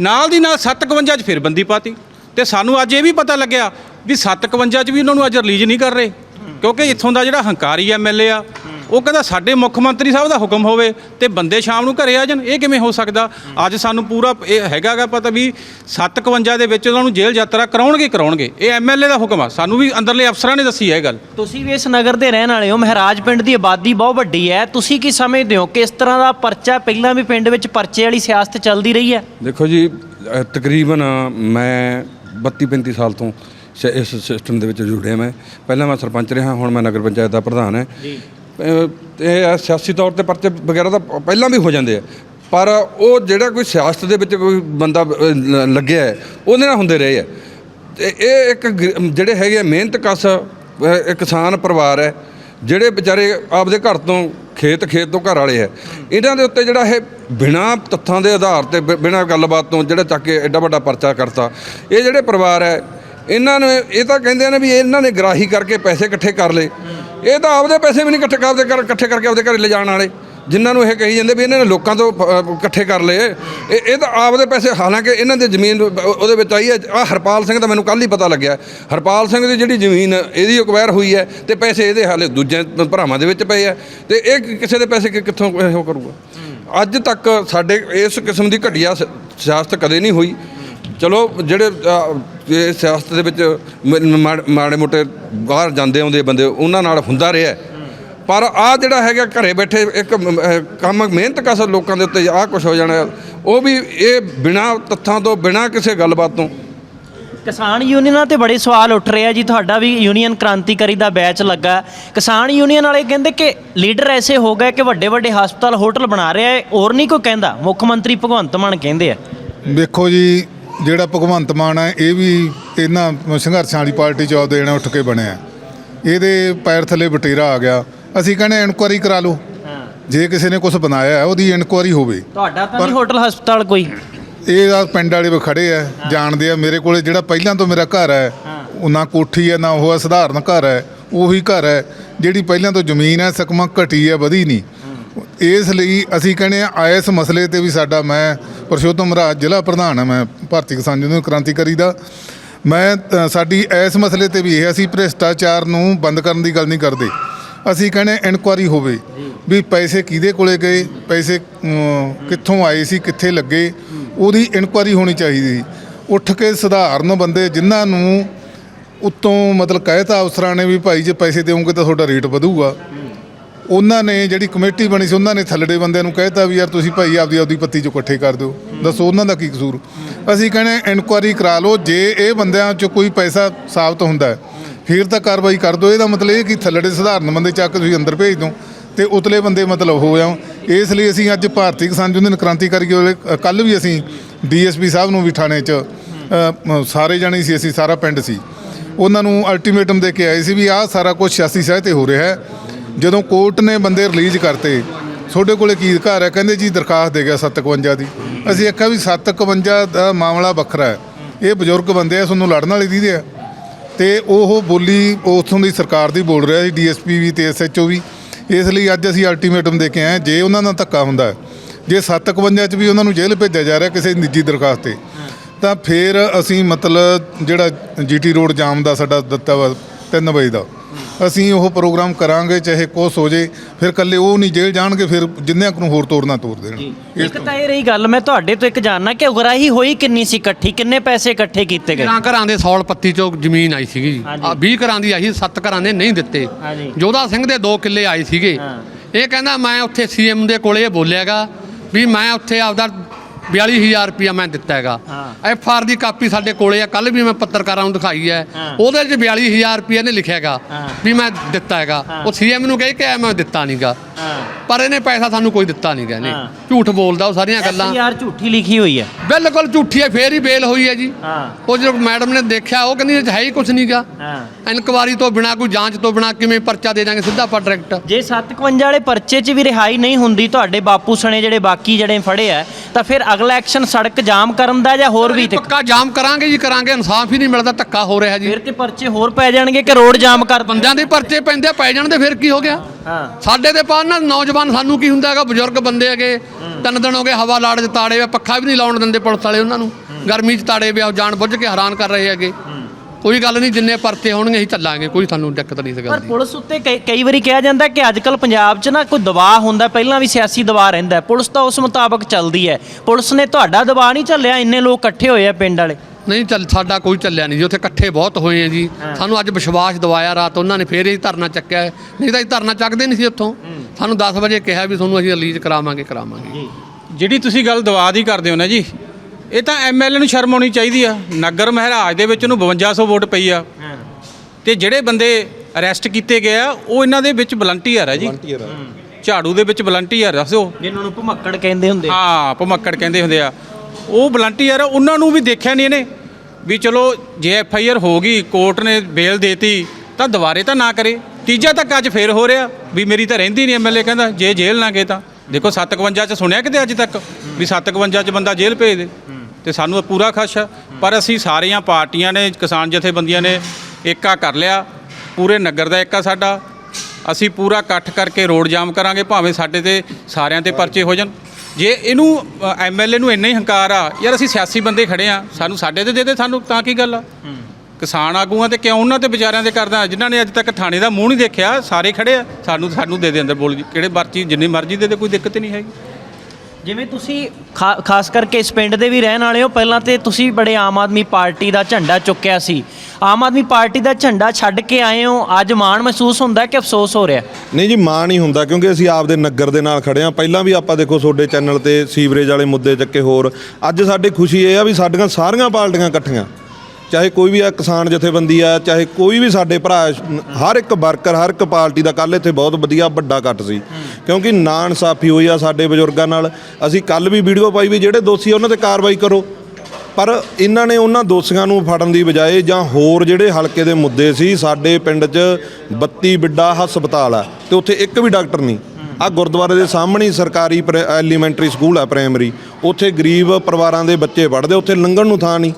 ਨਾਲ ਦੀ ਨਾਲ 751 ਚ ਫਿਰ ਬੰਦੀ ਪਾਤੀ। ਤੇ ਸਾਨੂੰ ਅੱਜ ਇਹ ਵੀ ਪਤਾ ਲੱਗਿਆ ਵੀ 751 ਚ ਵੀ ਉਹਨਾਂ ਨੂੰ ਅੱਜ ਰਿਲੀਜ਼ ਨਹੀਂ ਕਰ ਰਹੇ। ਕਿਉਂਕਿ ਇੱਥੋਂ ਦਾ ਜਿਹੜਾ ਹੰਕਾਰੀ ਐਮਐਲਏ ਆ ਉਹ ਕਹਿੰਦਾ ਸਾਡੇ ਮੁੱਖ ਮੰਤਰੀ ਸਾਹਿਬ ਦਾ ਹੁਕਮ ਹੋਵੇ ਤੇ ਬੰਦੇ ਸ਼ਾਮ ਨੂੰ ਘਰੇ ਆ ਜਾਣ ਇਹ ਕਿਵੇਂ ਹੋ ਸਕਦਾ? ਅੱਜ ਸਾਨੂੰ ਪੂਰਾ ਇਹ ਹੈਗਾਗਾ ਪਤਾ ਵੀ 751 ਦੇ ਵਿੱਚ ਉਹਨਾਂ ਨੂੰ ਜੇਲ੍ਹ ਯਾਤਰਾ ਕਰਾਉਣਗੇ ਕਰਾਉਣਗੇ। ਇਹ ਐਮਐਲਏ ਦਾ ਹੁਕਮ ਆ। ਸਾਨੂੰ ਵੀ ਅੰਦਰਲੇ ਅਫਸਰਾਂ ਨੇ ਦੱਸੀ ਹੈ ਇਹ ਗੱਲ। ਤੁਸੀਂ ਵੀ ਇਸ ਨਗਰ ਦੇ ਰਹਿਣ ਵਾਲੇ ਹੋ ਮਹਾਰਾਜ ਪਿੰਡ ਦੀ ਆਬਾਦੀ ਬਹੁਤ ਵੱਡੀ ਹੈ। ਤੁਸੀਂ ਕੀ ਸਮਝਦੇ ਹੋ ਕਿ ਇਸ ਤਰ੍ਹਾਂ ਦਾ ਪਰਚਾ ਪਹਿਲਾਂ ਵੀ ਪਿੰਡ ਵਿੱਚ ਪਰਚੇ ਵਾਲੀ ਸਿਆਸਤ ਚੱਲਦੀ ਰਹੀ ਹੈ? ਦੇਖੋ ਜੀ ਤਕਰੀਬਨ ਮੈਂ 32 35 ਸਾਲ ਤੋਂ ਸ- ਇਸ ਸਿਸਟਮ ਦੇ ਵਿੱਚ ਜੁੜਿਆ ਮੈਂ। ਪਹਿਲਾਂ ਮੈਂ ਸਰਪੰਚ ਰਿਹਾ ਹੁਣ ਮੈਂ ਨਗਰ ਪੰਚਾਇਤ ਦਾ ਪ੍ਰਧਾਨ ਹਾਂ। ਜੀ। ਇਹ ਸਿਆਸੀ ਤੌਰ ਤੇ ਪਰਚੇ ਵਗੈਰਾ ਤਾਂ ਪ- ਪਹਿਲਾਂ ਵੀ ਹੋ ਜਾਂਦੇ ਆ। ਪਰ ਉਹ ਜਿਹੜਾ ਕੋਈ ਸਿਆਸਤ ਦੇ ਵਿੱਚ ਕੋਈ ਬੰਦਾ ਲ- ਲੱਗਿਆ ਹੈ ਉਹਦੇ ਨਾਲ ਹੁੰਦੇ ਰਹੇ ਆ। ਤੇ ਇਹ ਇੱਕ ਜਿਹੜੇ ਹੈਗੇ ਆ ਮਿਹਨਤ ਕਸ ਇਹ ਕਿਸਾਨ ਪਰਿਵਾਰ ਹੈ ਜਿਹੜੇ ਵਿਚਾਰੇ ਆਪਦੇ ਘਰ ਤੋਂ ਖੇਤ ਖੇਤ ਤੋਂ ਘਰ ਵਾਲੇ ਹੈ। ਇਹਨਾਂ ਦੇ ਉੱਤੇ ਜਿਹੜਾ ਇਹ ਬਿਨਾ ਤੱਥਾਂ ਦੇ ਆਧਾਰ ਤੇ ਬਿਨਾ ਗੱਲਬਾਤ ਤੋਂ ਜਿਹੜਾ ਚੱਕ ਕੇ ਐਡਾ ਵੱਡਾ ਪਰਚਾ ਕਰਤਾ। ਇਹ ਜਿਹੜੇ ਪਰਿਵਾਰ ਹੈ ਇਹਨਾਂ ਨੇ ਇਹ ਤਾਂ ਕਹਿੰਦੇ ਨੇ ਵੀ ਇਹਨਾਂ ਨੇ ਗਰਾਹੀ ਕਰਕੇ ਪੈਸੇ ਇਕੱਠੇ ਕਰ ਲਏ। ਇਹ ਤਾਂ ਆਪਦੇ ਪੈਸੇ ਵੀ ਨਹੀਂ ਇਕੱਠੇ ਕਰਦੇ ਕਰ ਇਕੱਠੇ ਕਰਕੇ ਆਪਦੇ ਘਰੇ ਲਿਜਾਣ ਵਾਲੇ। ਜਿਨ੍ਹਾਂ ਨੂੰ ਇਹ ਕਹੀ ਜਾਂਦੇ ਵੀ ਇਹਨਾਂ ਨੇ ਲੋਕਾਂ ਤੋਂ ਇਕੱਠੇ ਕਰ ਲਏ। ਇਹ ਇਹ ਤਾਂ ਆਪਦੇ ਪੈਸੇ ਹਾਲਾਂਕਿ ਇਹਨਾਂ ਦੀ ਜ਼ਮੀਨ ਉਹਦੇ ਵਿੱਚ ਆਈ ਹੈ। ਆ ਹਰਪਾਲ ਸਿੰਘ ਦਾ ਮੈਨੂੰ ਕੱਲ ਹੀ ਪਤਾ ਲੱਗਿਆ। ਹਰਪਾਲ ਸਿੰਘ ਦੀ ਜਿਹੜੀ ਜ਼ਮੀਨ, ਇਹਦੀ ਅਕਵਾਇਰ ਹੋਈ ਹੈ ਤੇ ਪੈਸੇ ਇਹਦੇ ਹਾਲੇ ਦੂਜੇ ਭਰਾਵਾਂ ਦੇ ਵਿੱਚ ਪਏ ਆ। ਤੇ ਇਹ ਕਿਸੇ ਦੇ ਪੈਸੇ ਕਿੱਥੋਂ ਉਹ ਕਰੂਗਾ? ਅੱਜ ਤੱਕ ਸਾਡੇ ਇਸ ਕਿਸਮ ਦੀ ਘਟੀਆ ਸ- ਸਿਆਸਤ ਕਦੇ ਨਹੀਂ ਹੋਈ। ਚਲੋ, ਜਿਹੜੇ ਇਹ ਸਿਆਸਤ ਦੇ ਵਿੱਚ ਮ- ਮਾੜ- ਮਾੜੇ ਮੋਟੇ ਬਾਹਰ ਜਾਂਦੇ ਆਉਂਦੇ ਬੰਦੇ ਉਹਨਾਂ ਨਾਲ ਹੁੰਦਾ ਰਿਹਾ। ਪਰ ਆ ਜਿਹੜਾ ਹੈਗਾ ਘਰੇ ਬੈਠੇ ਇੱਕ ਮ- ਅਹ ਕੰਮ ਮਿਹਨਤ ਕਸ ਲੋਕਾਂ ਦੇ ਉੱਤੇ ਆ ਕੁਝ ਹੋ ਜਾਣਾ ਉਹ ਵੀ ਇਹ ਬਿਨਾ ਤੱਥਾਂ ਤੋਂ ਬਿਨਾ ਕਿਸੇ ਗੱਲਬਾਤ ਤੋਂ। ਕਿਸਾਨ ਯੂਨੀਅਨਾਂ ਤੇ ਬੜੇ ਸਵਾਲ ਉੱਠ ਰਹੇ ਆ ਜੀ ਤੁਹਾਡਾ ਵੀ ਯੂਨੀਅਨ ਕ੍ਰਾਂਤੀਕਾਰੀ ਦਾ ਬੈਚ ਲੱਗਾ। ਕਿਸਾਨ ਯੂਨੀਅਨ ਵਾਲੇ ਕਹਿੰਦੇ ਕਿ ਲੀਡਰ ਐਸੇ ਹੋ ਗਏ ਕਿ ਵੱਡੇ ਵੱਡੇ ਹਸਪਤਾਲ ਹੋਟਲ ਬਣਾ ਰਿਹਾ ਹੈ ਹੋਰ ਨਹੀਂ ਕੋਈ ਕਹਿੰਦਾ। ਮੁੱਖ ਮੰਤਰੀ ਭਗਵੰਤ ਮਾਨ ਕਹਿੰਦੇ ਆ। ਵੇਖੋ ਜੀ ਜਿਹੜਾ ਭਗਵੰਤ ਮਾਨ ਹੈ ਇਹ ਵੀ ਇਹਨਾਂ ਸੰਘਰਸ਼ਾਂ ਵਾਲੀ ਪਾਰਟੀ ਚ ਆਉਦੇ ਨੇ ਉੱਠ ਕੇ ਬਣਿਆ ਇਹਦੇ ਪੈਰ ਥੱਲੇ ਬਟੇਰਾ ਆ ਗਿਆ। ਅਸੀਂ ਕਹਿੰਦੇ ਇਨਕੁਆਰੀ ਕਰਾ ਲਓ। ਜੇ ਕਿਸੇ ਨੇ ਕੁਝ ਬਣਾਇਆ ਹੈ, ਉਹਦੀ ਇਨਕੁਆਰੀ ਹੋਵੇ। ਤੁਹਾਡਾ ਤਾਂ ਨਹੀਂ ਹੋਟਲ ਹਸਪਤਾਲ ਕੋਈ। ਇਹ ਆ ਪਿੰਡ ਵਾਲੇ ਵੀ ਖੜੇ ਆ ਜਾਣਦੇ ਆ। ਮੇਰੇ ਕੋਲੇ ਜਿਹੜਾ ਪਹਿਲਾਂ ਤੋਂ ਮੇਰਾ ਘਰ ਹੈ ਉਹ ਨਾ ਕੋਠੀ ਹੈ ਨਾ ਉਹ ਸਧਾਰਨ ਘਰ ਹੈ ਉਹੀ ਘਰ ਹੈ। ਜਿਹੜੀ ਪਹਿਲਾਂ ਤੋਂ ਜ਼ਮੀਨ ਹੈ ਸਕਮਾ ਘਟੀ ਹੈ ਵਧੀ ਨਹੀਂ। ਇਸ ਲਈ ਅਸੀਂ ਕਹਿੰਦੇ ਆ ਇਸ ਮਸਲੇ ਤੇ ਵੀ ਸਾਡਾ ਮੈਂ ਪਰਸ਼ੋਤਮ ਰਾਜ ਜ਼ਿਲ੍ਹਾ ਪ੍ਰਧਾਨ ਹਾਂ ਮੈਂ ਭਾਰਤੀ ਕਿਸਾਨ ਯੂਨੀਅਨ ਕ੍ਰਾਂਤੀਕਾਰੀ ਦਾ ਮੈਂ ਸਾਡੀ ਇਸ ਮਸਲੇ ਤੇ ਵੀ ਇਹ ਅਸੀਂ ਭ੍ਰਿਸ਼ਟਾਚਾਰ ਨੂੰ ਬੰਦ ਕਰਨ ਦੀ ਗੱਲ ਨਹੀਂ ਕਰਦੇ। ਅਸੀਂ ਕਹਿੰਦੇ ਇਨਕੁਆਰੀ ਹੋਵੇ ਵੀ ਪੈਸੇ ਕਿਹਦੇ ਕੋਲੇ ਗਏ, ਪੈਸੇ ਕਿੱਥੋਂ ਆਏ ਸੀ, ਕਿੱਥੇ ਲੱਗੇ, ਉਹਦੀ ਇਨਕੁਆਰੀ ਹੋਣੀ ਚਾਹੀਦੀ ਉੱਠ ਕੇ ਸਧਾਰਨ ਬੰਦੇ ਜਿਨ੍ਹਾਂ ਨੂੰ ਉੱਤੋਂ ਮਤਲਬ ਕਹਿਤਾ ਅਫਸਰਾਂ ਨੇ ਵੀ ਭਾਈ ਜੇ ਪੈਸੇ ਦੇਵੋਗੇ ਤਾਂ ਤੁਹਾਡਾ ਰੇਟ ਵਧੂਗਾ। ਉਹਨਾਂ ਨੇ ਜਿਹੜੀ ਕਮੇਟੀ ਬਣੀ ਸੀ, ਉਹਨਾਂ ਨੇ ਥੱਲੜੇ ਬੰਦਿਆਂ ਨੂੰ ਕਹਿਤਾ ਵੀ ਯਾਰ ਤੁਸੀਂ ਭਾਈ ਆਪਦੀ ਆਪਦੀ ਪੱਤੀ ਚੋਂ ਇਕੱਠੇ ਕਰ ਦਿਓ। ਦੱਸੋ ਉਹਨਾਂ ਦਾ ਕੀ ਕਸੂਰ? ਅਸੀਂ ਕਹਿੰਦੇ ਇਨਕੁਆਰੀ ਕਰਾ ਲਓ, ਜੇ ਇਹ ਬੰਦਿਆਂ 'ਚ ਕੋਈ ਪੈਸਾ ਸਾਬਤ ਹੁੰਦਾ ਫਿਰ ਤਾਂ ਕਾਰਵਾਈ ਕਰ ਦਿਓ। ਇਹਦਾ ਮਤਲਬ ਇਹ ਕਿ ਥੱਲੜੇ ਸਧਾਰਨ ਬੰਦੇ ਚੱਕ ਕੇ ਤੁਸੀਂ ਅੰਦਰ ਭੇਜ ਦਿਓ ਤੇ ਉਤਲੇ ਬੰਦੇ ਮਤਲਬ ਹੋ ਜਾਓ। ਇਸ ਲਈ ਅਸੀਂ ਅੱਜ ਭਾਰਤੀ ਕਿਸਾਨ ਯੂਨੀਅਨ ਕ੍ਰਾਂਤੀਕਾਰੀ ਕੱਲ ਵੀ ਅਸੀਂ ਡੀਐਸਪੀ ਸਾਹਿਬ ਨੂੰ ਵੀ ਥਾਣੇ 'ਚ ਸਾਰੇ ਜਾਣੇ ਸੀ, ਅਸੀਂ ਸਾਰਾ ਪਿੰਡ ਸੀ। ਉਹਨਾਂ ਨੂੰ ਅਲਟੀਮੇਟਮ ਦੇ ਕੇ ਆਏ ਸੀ ਵੀ ਆਹ ਸਾਰਾ ਕੁਝ ਸਿਆਸੀ ਸਹਿ ਤੇ ਹੋ ਰਿਹਾ ਹੈ। ਜਦੋਂ ਕੋਰਟ ਨੇ ਬੰਦੇ ਰਿਲੀਜ਼ ਕਰਤੇ ਤੁਹਾਡੇ ਕੋਲੇ ਕੀ ਅਧਿਕਾਰ ਹੈ? ਕਹਿੰਦੇ ਜੀ ਦਰਖਾਸਤ ਦੇ ਗਿਆ 751 ਦੀ। ਅਸੀਂ ਆਖਿਆ ਵੀ 751 ਦਾ ਮਾਮਲਾ ਵੱਖਰਾ ਹੈ। ਇਹ ਬਜ਼ੁਰਗ ਬੰਦੇ ਆ ਤੁਹਾਨੂੰ ਲੜਨ ਵਾਲੇ ਦੀਦੇ ਆ। ਤੇ ਉਹ ਬੋਲੀ ਉਥੋਂ ਦੀ ਸਰਕਾਰ ਦੀ ਬੋਲ ਰਿਹਾ ਸੀ ਡੀਐਸਪੀ ਵੀ ਤੇ ਐਸਐਚਓ ਵੀ। ਇਸ ਲਈ ਅੱਜ ਅਸੀਂ ਅਲਟੀਮੇਟਮ ਦੇ ਕੇ ਆਏ ਜੇ ਉਹਨਾਂ ਨਾਲ ਧੱਕਾ ਹੁੰਦਾ ਹੈ, ਜੇ 751 ਚ ਵੀ ਉਹਨਾਂ ਨੂੰ ਜੇਲ੍ਹ ਭੇਜਿਆ ਜਾ ਰਿਹਾ ਕਿਸੇ ਨਿੱਜੀ ਦਰਖਾਸਤ ਤੇ ਤਾਂ ਫਿਰ ਅਸੀਂ ਮਤਲਬ ਜਿਹੜਾ ਜੀਟੀ ਰੋਡ ਜਾਮ ਦਾ ਸਾਡਾ ਦਿੱਤਾ ਵਾ 3 ਵਜੇ ਦਾ ਅਸੀਂ ਉਹ ਪ੍ਰੋਗਰਾਮ ਕਰਾਂਗੇ ਚਾਹੇ ਕੁਛ ਹੋ ਜੇ ਫਿਰ ਕੱਲੇ ਉਹ ਨਹੀਂ ਜੇਲ੍ਹ ਜਾਣਗੇ ਫਿਰ ਜਿੰਨਿਆਂ ਕੁ ਨੂੰ ਹੋਰ ਤੋੜਨਾ ਤੋੜ ਦੇਣ ਇੱਕ ਤਾਂ ਇਹ ਰਹੀ ਗੱਲ ਮੈਂ ਤੁਹਾਡੇ ਤੋਂ ਇੱਕ ਜਾਨਣਾ ਕਿ ਉਗਰਾਹੀ ਹੋਈ ਕਿੰਨੀ ਸੀ ਇਕੱਠੀ ਕਿੰਨੇ ਪੈਸੇ ਇਕੱਠੇ ਕੀਤੇ ਗਏ ਘਰਾਂ ਘਰਾਂ ਦੇ ਸੌਲ ਪੱਤੀ ਚੋਂ ਜ਼ਮੀਨ ਆਈ ਸੀਗੀ ਜੀ ਹਾਂਜੀ। ਆ 20 ਘਰਾਂ ਦੀ ਆਈ 7 ਘਰਾਂ ਦੇ ਨਹੀਂ ਦਿੱਤੇ ਹਾਂਜੀ। ਜੋਧਾ ਸਿੰਘ ਦੇ 2 ਕਿੱਲੇ ਆਏ ਸੀਗੇ ਹਾਂ। ਇਹ ਕਹਿੰਦਾ ਮੈਂ ਉੱਥੇ ਸੀਐਮ ਦੇ ਕੋਲੇ ਇਹ ਬੋਲਿਆਗਾ ਵੀ ਮੈਂ ਉੱਥੇ ਆਪਦਾ 42000 ਰੁਪਇਆ ਮੈਂ ਦਿੱਤਾ ਹੈਗਾ। ਐਫ ਆਰ ਦੀ ਕਾਪੀ ਸਾਡੇ ਕੋਲੇ ਆ ਕੱਲ ਵੀ ਮੈਂ ਪੱਤਰਕਾਰਾਂ ਨੂੰ ਦਿਖਾਈ ਹੈ। ਉਹਦੇ 'ਚ 42000 ਰੁਪਇਆ ਨੇ ਲਿਖਿਆ ਹੈਗਾ। ਵੀ ਮੈਂ ਦਿੱਤਾ ਹੈਗਾ। ਉਹ ਸੀਐਮ ਨੂੰ ਕਹੇ ਕਿ ਮੈਂ ਦਿੱਤਾ ਨਹੀਂਗਾ ਪਰ ਇਹਨੇ ਪੈਸਾ ਸਾਨੂੰ ਕੋਈ ਦਿੱਤਾ ਨਹੀਂਗਾ ਇਹਨੇ। ਹਾਂ। ਝੂਠ ਬੋਲਦਾ ਉਹ ਸਾਰੀਆਂ ਗੱਲਾਂ। ਯਾਰ ਝੂਠੀ ਲਿਖੀ ਹੋਈ ਹੈ ਬਿਲਕੁਲ ਝੂਠੀ ਹੈ ਫੇਰ ਹੀ ਬੇਲ ਹੋਈ ਹੈ ਜੀ। ਹਾਂ। ਉਹ ਜਦੋਂ ਮੈਡਮ ਨੇ ਦੇਖਿਆ ਉਹ ਕਹਿੰਦੀ ਇਹ 'ਚ ਹੈ ਹੀ ਕੁਝ ਨਹੀਂਗਾ ਹਾਂ। ਇਨਕੁਆਰੀ ਤੋਂ ਬਿਨਾ ਕੋਈ ਜਾਂਚ ਤੋਂ ਬਿਨਾ ਕਿਵੇਂ ਪਰਚਾ ਦੇ ਦਾਂਗੇ ਸਿੱਧਾ ਆਪਾਂ ਡਾਇਰੈਕਟ ਜੇ 751 ਵਾਲੇ ਪਰਚੇ 'ਚ ਵੀ ਰਿਹਾਈ ਨਹੀਂ ਹੁੰਦੀ ਤੁਹਾਡੇ ਬਾਪੂ ਸਣੇ ਜਿਹੜੇ ਬਾਕੀ ਜਿਹੜੇ ਫੜੇ ਆ ਤਾਂ ਫਿਰ ਅਗਲਾ ਐਕਸ਼ਨ ਸੜਕ ਜਾਮ ਕਰਨ ਦਾ ਜਾਂ ਹੋਰ ਵੀ ਤੇ ਪੱਕਾ ਜਾਮ ਕਰਾਂਗੇ ਜੀ ਕਰਾਂਗੇ ਇਨਸਾਫ ਹੀ ਨਹੀਂ ਮਿਲਦਾ ਧੱਕਾ ਹੋ ਰਿਹਾ ਜੀ। ਫਿਰ ਤੇ ਪਰਚੇ ਹੋਰ ਪੈ ਜਾਣਗੇ ਕਿ ਰੋਡ ਜਾਮ ਕਰ ਬੰਦਿਆਂ ਦੇ ਪਰਚੇ ਪੈਂਦੇ ਆ, ਪੈ ਜਾਣ ਫਿਰ ਕੀ ਹੋ ਗਿਆ? ਹਾਂ। ਸਾਡੇ ਦੇ ਪਾਸ ਨਾ ਨੌਜਵਾਨ ਸਾਨੂੰ ਕੀ ਹੁੰਦਾ ਹੈਗਾ ਬਜ਼ੁਰਗ ਬੰਦੇ ਹੈਗੇ ਤਿੰਨ ਦਿਨ ਹੋ ਗਏ ਹਵਾ ਲਾੜ 'ਚ ਤਾੜੇ ਹੋਏ ਪੱਖਾ ਵੀ ਨਹੀਂ ਲਾਉਣ ਦਿੰਦੇ ਪੁਲਿਸ ਵਾਲੇ ਉਹਨਾਂ ਨੂੰ। ਗਰਮੀ 'ਚ ਤਾੜੇ ਪਿਆ ਜਾਣ ਬੁੱਝ ਕੇ ਹੈਰਾਨ ਕਰ ਰਹੇ ਹੈਗੇ। ਕੋਈ ਗੱਲ ਨਹੀਂ ਜਿੰਨੇ ਪਰਚੇ ਹੋਣਗੇ ਅਸੀਂ ਚੱਲਾਂਗੇ ਕੋਈ ਸਾਨੂੰ ਦਿੱਕਤ ਨਹੀਂ ਇਸ ਗੱਲ ਪਰ ਦੀ। ਪੁਲਿਸ ਉੱਤੇ ਕਈ ਕਈ ਵਾਰੀ ਕਿਹਾ ਜਾਂਦਾ ਕਿ ਅੱਜ ਕੱਲ ਪੰਜਾਬ 'ਚ ਨਾ ਕੋਈ ਦਬਾਅ ਹੁੰਦਾ ਪਹਿਲਾਂ ਵੀ ਸਿਆਸੀ ਦਬਾਅ ਰਹਿੰਦਾ ਹੈ। ਪੁਲਿਸ ਤਾਂ ਉਸ ਮੁਤਾਬਕ ਚੱਲਦੀ ਹੈ। ਪੁਲਿਸ ਨੇ ਤੁਹਾਡਾ ਦਬਾਅ ਨਹੀਂ ਚੱਲਿਆ ਇੰਨੇ ਲੋਕ ਇਕੱਠੇ ਹੋਏ ਆ ਪਿੰਡ ਵਾਲੇ। ਨਹੀਂ ਚੱਲ ਸਾਡਾ ਕੋਈ ਚੱਲਿਆ ਨਹੀਂ ਜੀ ਉੱਥੇ ਇਕੱਠੇ ਬਹੁਤ ਹੋਏ ਆ ਜੀ। ਸਾਨੂੰ ਅੱਜ ਵਿਸ਼ਵਾਸ ਦਿਵਾਇਆ ਰਾਤ ਉਹਨਾਂ ਨੇ ਫੇਰ ਇਹ ਧਰਨਾ ਚੱਕਿਆ। ਹੈ। ਨਹੀਂ ਤਾਂ ਇਹ ਧਰਨਾ ਚੱਕਦੇ ਨਹੀਂ ਸੀ ਉੱਥੋਂ। ਸਾਨੂੰ 10 ਵਜੇ ਕਿਹਾ ਵੀ ਤੁਹਾਨੂੰ ਅਸੀਂ ਰਿਲੀਜ਼ ਕਰਾਵਾਂਗੇ ਕਰਾਵਾਂਗੇ। ਜਿਹੜੀ ਤੁਸੀਂ ਗੱਲ ਦਵਾ ਦੀ ਕਰਦੇ ਹੋ ਨਾ ਜੀ ਇਹ ਤਾਂ ਐਮਐਲਏ ਨੂੰ ਸ਼ਰਮ ਆਉਣੀ ਚਾਹੀਦੀ ਆ। ਨਗਰ ਮਹਾਰਾਜ ਦੇ ਵਿੱਚ ਉਹਨੂੰ 5200 ਵੋਟ ਪਈ ਆ। ਤੇ ਜਿਹੜੇ ਬੰਦੇ ਅਰੈਸਟ ਕੀਤੇ ਗਏ ਆ ਉਹ ਇਹਨਾਂ ਦੇ ਵਿੱਚ ਵਲੰਟੀਅਰ ਆ ਜੀ। ਝਾੜੂ ਦੇ ਵਿੱਚ ਵਲੰਟੀਅਰ ਦੱਸੋ ਜਿਨ੍ਹਾਂ ਨੂੰ ਭਮੱਕੜ ਕਹਿੰਦੇ ਹੁੰਦੇ ਹਾਂ ਭਮੱਕੜ ਕਹਿੰਦੇ ਹੁੰਦੇ ਆ। ਉਹ ਵਲੰਟੀਅਰ ਉਹਨਾਂ ਨੂੰ ਵੀ ਦੇਖਿਆ ਨਹੀਂ ਇਹਨੇ। ਵੀ ਚਲੋ ਜੇ ਐਫ ਆਈ ਆਰ ਹੋ ਗਈ ਕੋਰਟ ਨੇ ਬੇਲ ਦੇਤੀ ਤਾਂ ਦੁਬਾਰੇ ਤਾਂ ਨਾ ਕਰੇ। ਤੀਜਾ ਤੱਕ ਅੱਜ ਫੇਰ ਹੋ ਰਿਹਾ ਵੀ ਮੇਰੀ ਤਾਂ ਰਹਿੰਦੀ ਨਹੀਂ ਐਮਐਲਏ ਕਹਿੰਦਾ ਜੇ ਜੇਲ੍ਹ ਨਾ ਗਏ ਤਾਂ। ਦੇਖੋ 751 ਚ ਸੁਣਿਆ ਕਿਤੇ ਅੱਜ ਤੱਕ ਵੀ 751 ਚ ਬੰਦਾ ਜੇਲ੍ਹ ਭੇਜ ਦੇ? ਤੇ ਸਾਨੂੰ ਪੂਰਾ ਖਸ਼ ਆ। ਪਰ ਅਸੀਂ ਸਾਰੀਆਂ ਪਾਰਟੀਆਂ ਨੇ, ਕਿਸਾਨ ਜਥੇਬੰਦੀਆਂ ਨੇ ਏਕਾ ਕਰ ਲਿਆ। ਪੂਰੇ ਨਗਰ ਦਾ ਏਕਾ ਸਾਡਾ। ਅਸੀਂ ਪੂਰਾ ਇਕੱਠ ਕਰਕੇ ਰੋਡ ਜਾਮ ਕਰਾਂਗੇ, ਭਾਵੇਂ ਸਾਡੇ ਤੇ ਸਾਰਿਆਂ ਤੇ ਪਰਚੇ ਹੋ ਜਾਣ। ਜੇ ਇਹਨੂੰ ਐਮਐਲਏ ਨੂੰ ਇੰਨਾ ਹੀ ਹੰਕਾਰ ਆ, ਯਾਰ ਅਸੀਂ ਸਿਆਸੀ ਬੰਦੇ ਖੜੇ ਆ, ਸਾਨੂੰ ਸਾਡੇ ਤੇ ਦੇ ਦੇ ਸਾਨੂੰ, ਤਾਂ ਕੀ ਗੱਲ ਆ? ਕਿਸਾਨ ਆਗੂਆਂ ਤੇ ਕਿਉਂ ਉਹਨਾਂ ਤੇ ਵਿਚਾਰਿਆਂ ਤੇ ਕਰਦਾ? ਜਿਨ੍ਹਾਂ ਨੇ ਅੱਜ ਤੱਕ ਥਾਣੇ ਦਾ ਮੂੰਹ ਨਹੀਂ ਦੇਖਿਆ ਸਾਰੇ ਖੜੇ ਆ। ਸਾਨੂੰ ਸਾਨੂੰ ਦੇ ਦੇ ਅੰਦਰ ਬੋਲ ਜੀ ਕਿਹੜੇ ਮਰਜ਼ੀ ਜਿੰਨੀ ਮਰਜ਼ੀ ਦੇ ਦੇ ਕੋਈ ਦਿੱਕਤ ਹੀ ਨਹੀਂ ਹੈਗੀ। ਜਿਵੇਂ ਤੁਸੀਂ ਖਾ- ਖਾਸ ਕਰਕੇ ਇਸ ਪਿੰਡ ਦੇ ਵੀ ਰਹਿਣ ਵਾਲੇ ਹੋ ਪਹਿਲਾਂ ਤੇ ਤੁਸੀਂ ਬੜੇ ਆਮ ਆਦਮੀ ਪਾਰਟੀ ਦਾ ਝੰਡਾ ਚੁੱਕਿਆ ਸੀ। ਆਮ ਆਦਮੀ ਪਾਰਟੀ ਦਾ ਝੰਡਾ ਛੱਡ ਕੇ ਆਏ ਹੋ ਅੱਜ ਮਾਣ ਮਹਿਸੂਸ ਹੁੰਦਾ ਕਿ ਅਫਸੋਸ ਹੋ ਰਿਹਾ? ਨਹੀਂ ਜੀ ਮਾਂ ਨਹੀਂ ਹੁੰਦਾ ਕਿਉਂਕਿ ਅਸੀਂ ਆਪਦੇ ਨਗਰ ਦੇ ਨਾਲ ਖੜੇ ਆ ਪਹਿਲਾਂ ਵੀ ਆਪਾਂ ਦੇਖੋ ਤੁਹਾਡੇ ਚੈਨਲ ਤੇ ਸੀਵਰੇਜ ਵਾਲੇ ਮੁੱਦੇ ਚੱਕੇ ਹੋਰ। ਅੱਜ ਸਾਡੀ ਖੁਸ਼ੀ ਇਹ ਆ ਵੀ ਸਾਡੀਆਂ ਸਾਰੀਆਂ ਪਾਰਟੀਆਂ ਇਕੱਠੀਆਂ। ਚਾਹੇ ਕੋਈ ਵੀ ਆ ਕਿਸਾਨ ਜਥੇਬੰਦੀ ਆ, ਚਾਹੇ ਕੋਈ ਵੀ ਸਾਡੇ ਭਰਾ, ਹਰ ਇੱਕ ਵਰਕਰ, ਹਰ ਇੱਕ ਪਾਰਟੀ ਦਾ ਕੱਲ ਇੱਥੇ ਬਹੁਤ ਵਧੀਆ ਵੱਡਾ ਇਕੱਠ ਸੀ। ਕਿਉਂਕਿ ਨਾ ਇਨਸਾਫੀ ਹੋਈ ਆ ਸਾਡੇ ਬਜ਼ੁਰਗਾਂ ਨਾਲ। ਅਸੀਂ ਕੱਲ ਵੀ ਵੀਡੀਓ ਪਾਈ ਵੀ ਜਿਹੜੇ ਦੋਸ਼ੀ ਆ, ਉਹਨਾਂ ਤੇ ਕਾਰਵਾਈ ਕਰੋ। ਪਰ ਇਹਨਾਂ ਨੇ ਉਹਨਾਂ ਦੋਸ਼ੀਆਂ ਨੂੰ ਫੜਨ ਦੀ ਬਜਾਏ ਜਾਂ ਹੋਰ ਜਿਹੜੇ ਹਲਕੇ ਦੇ ਮੁੱਦੇ ਸੀ, ਸਾਡੇ ਪਿੰਡ 'ਚ 32 ਬਿੱਡਾ ਹਸਪਤਾਲ ਆ ਤੇ ਉੱਥੇ ਇੱਕ ਵੀ ਡਾਕਟਰ ਨਹੀਂ। ਆ ਗੁਰਦੁਆਰੇ ਦੇ ਸਾਹਮਣੇ ਸਰਕਾਰੀ ਪ੍ਰ- ਐਲੀਮੈਂਟਰੀ ਸਕੂਲ ਆ, ਪ੍ਰਾਇਮਰੀ। ਉੱਥੇ ਗਰੀਬ ਪਰਿਵਾਰਾਂ ਦੇ ਬੱਚੇ ਪੜ੍ਹਦੇ, ਉੱਥੇ ਲੰਘਣ ਨੂੰ ਥਾਂ ਨਹੀਂ।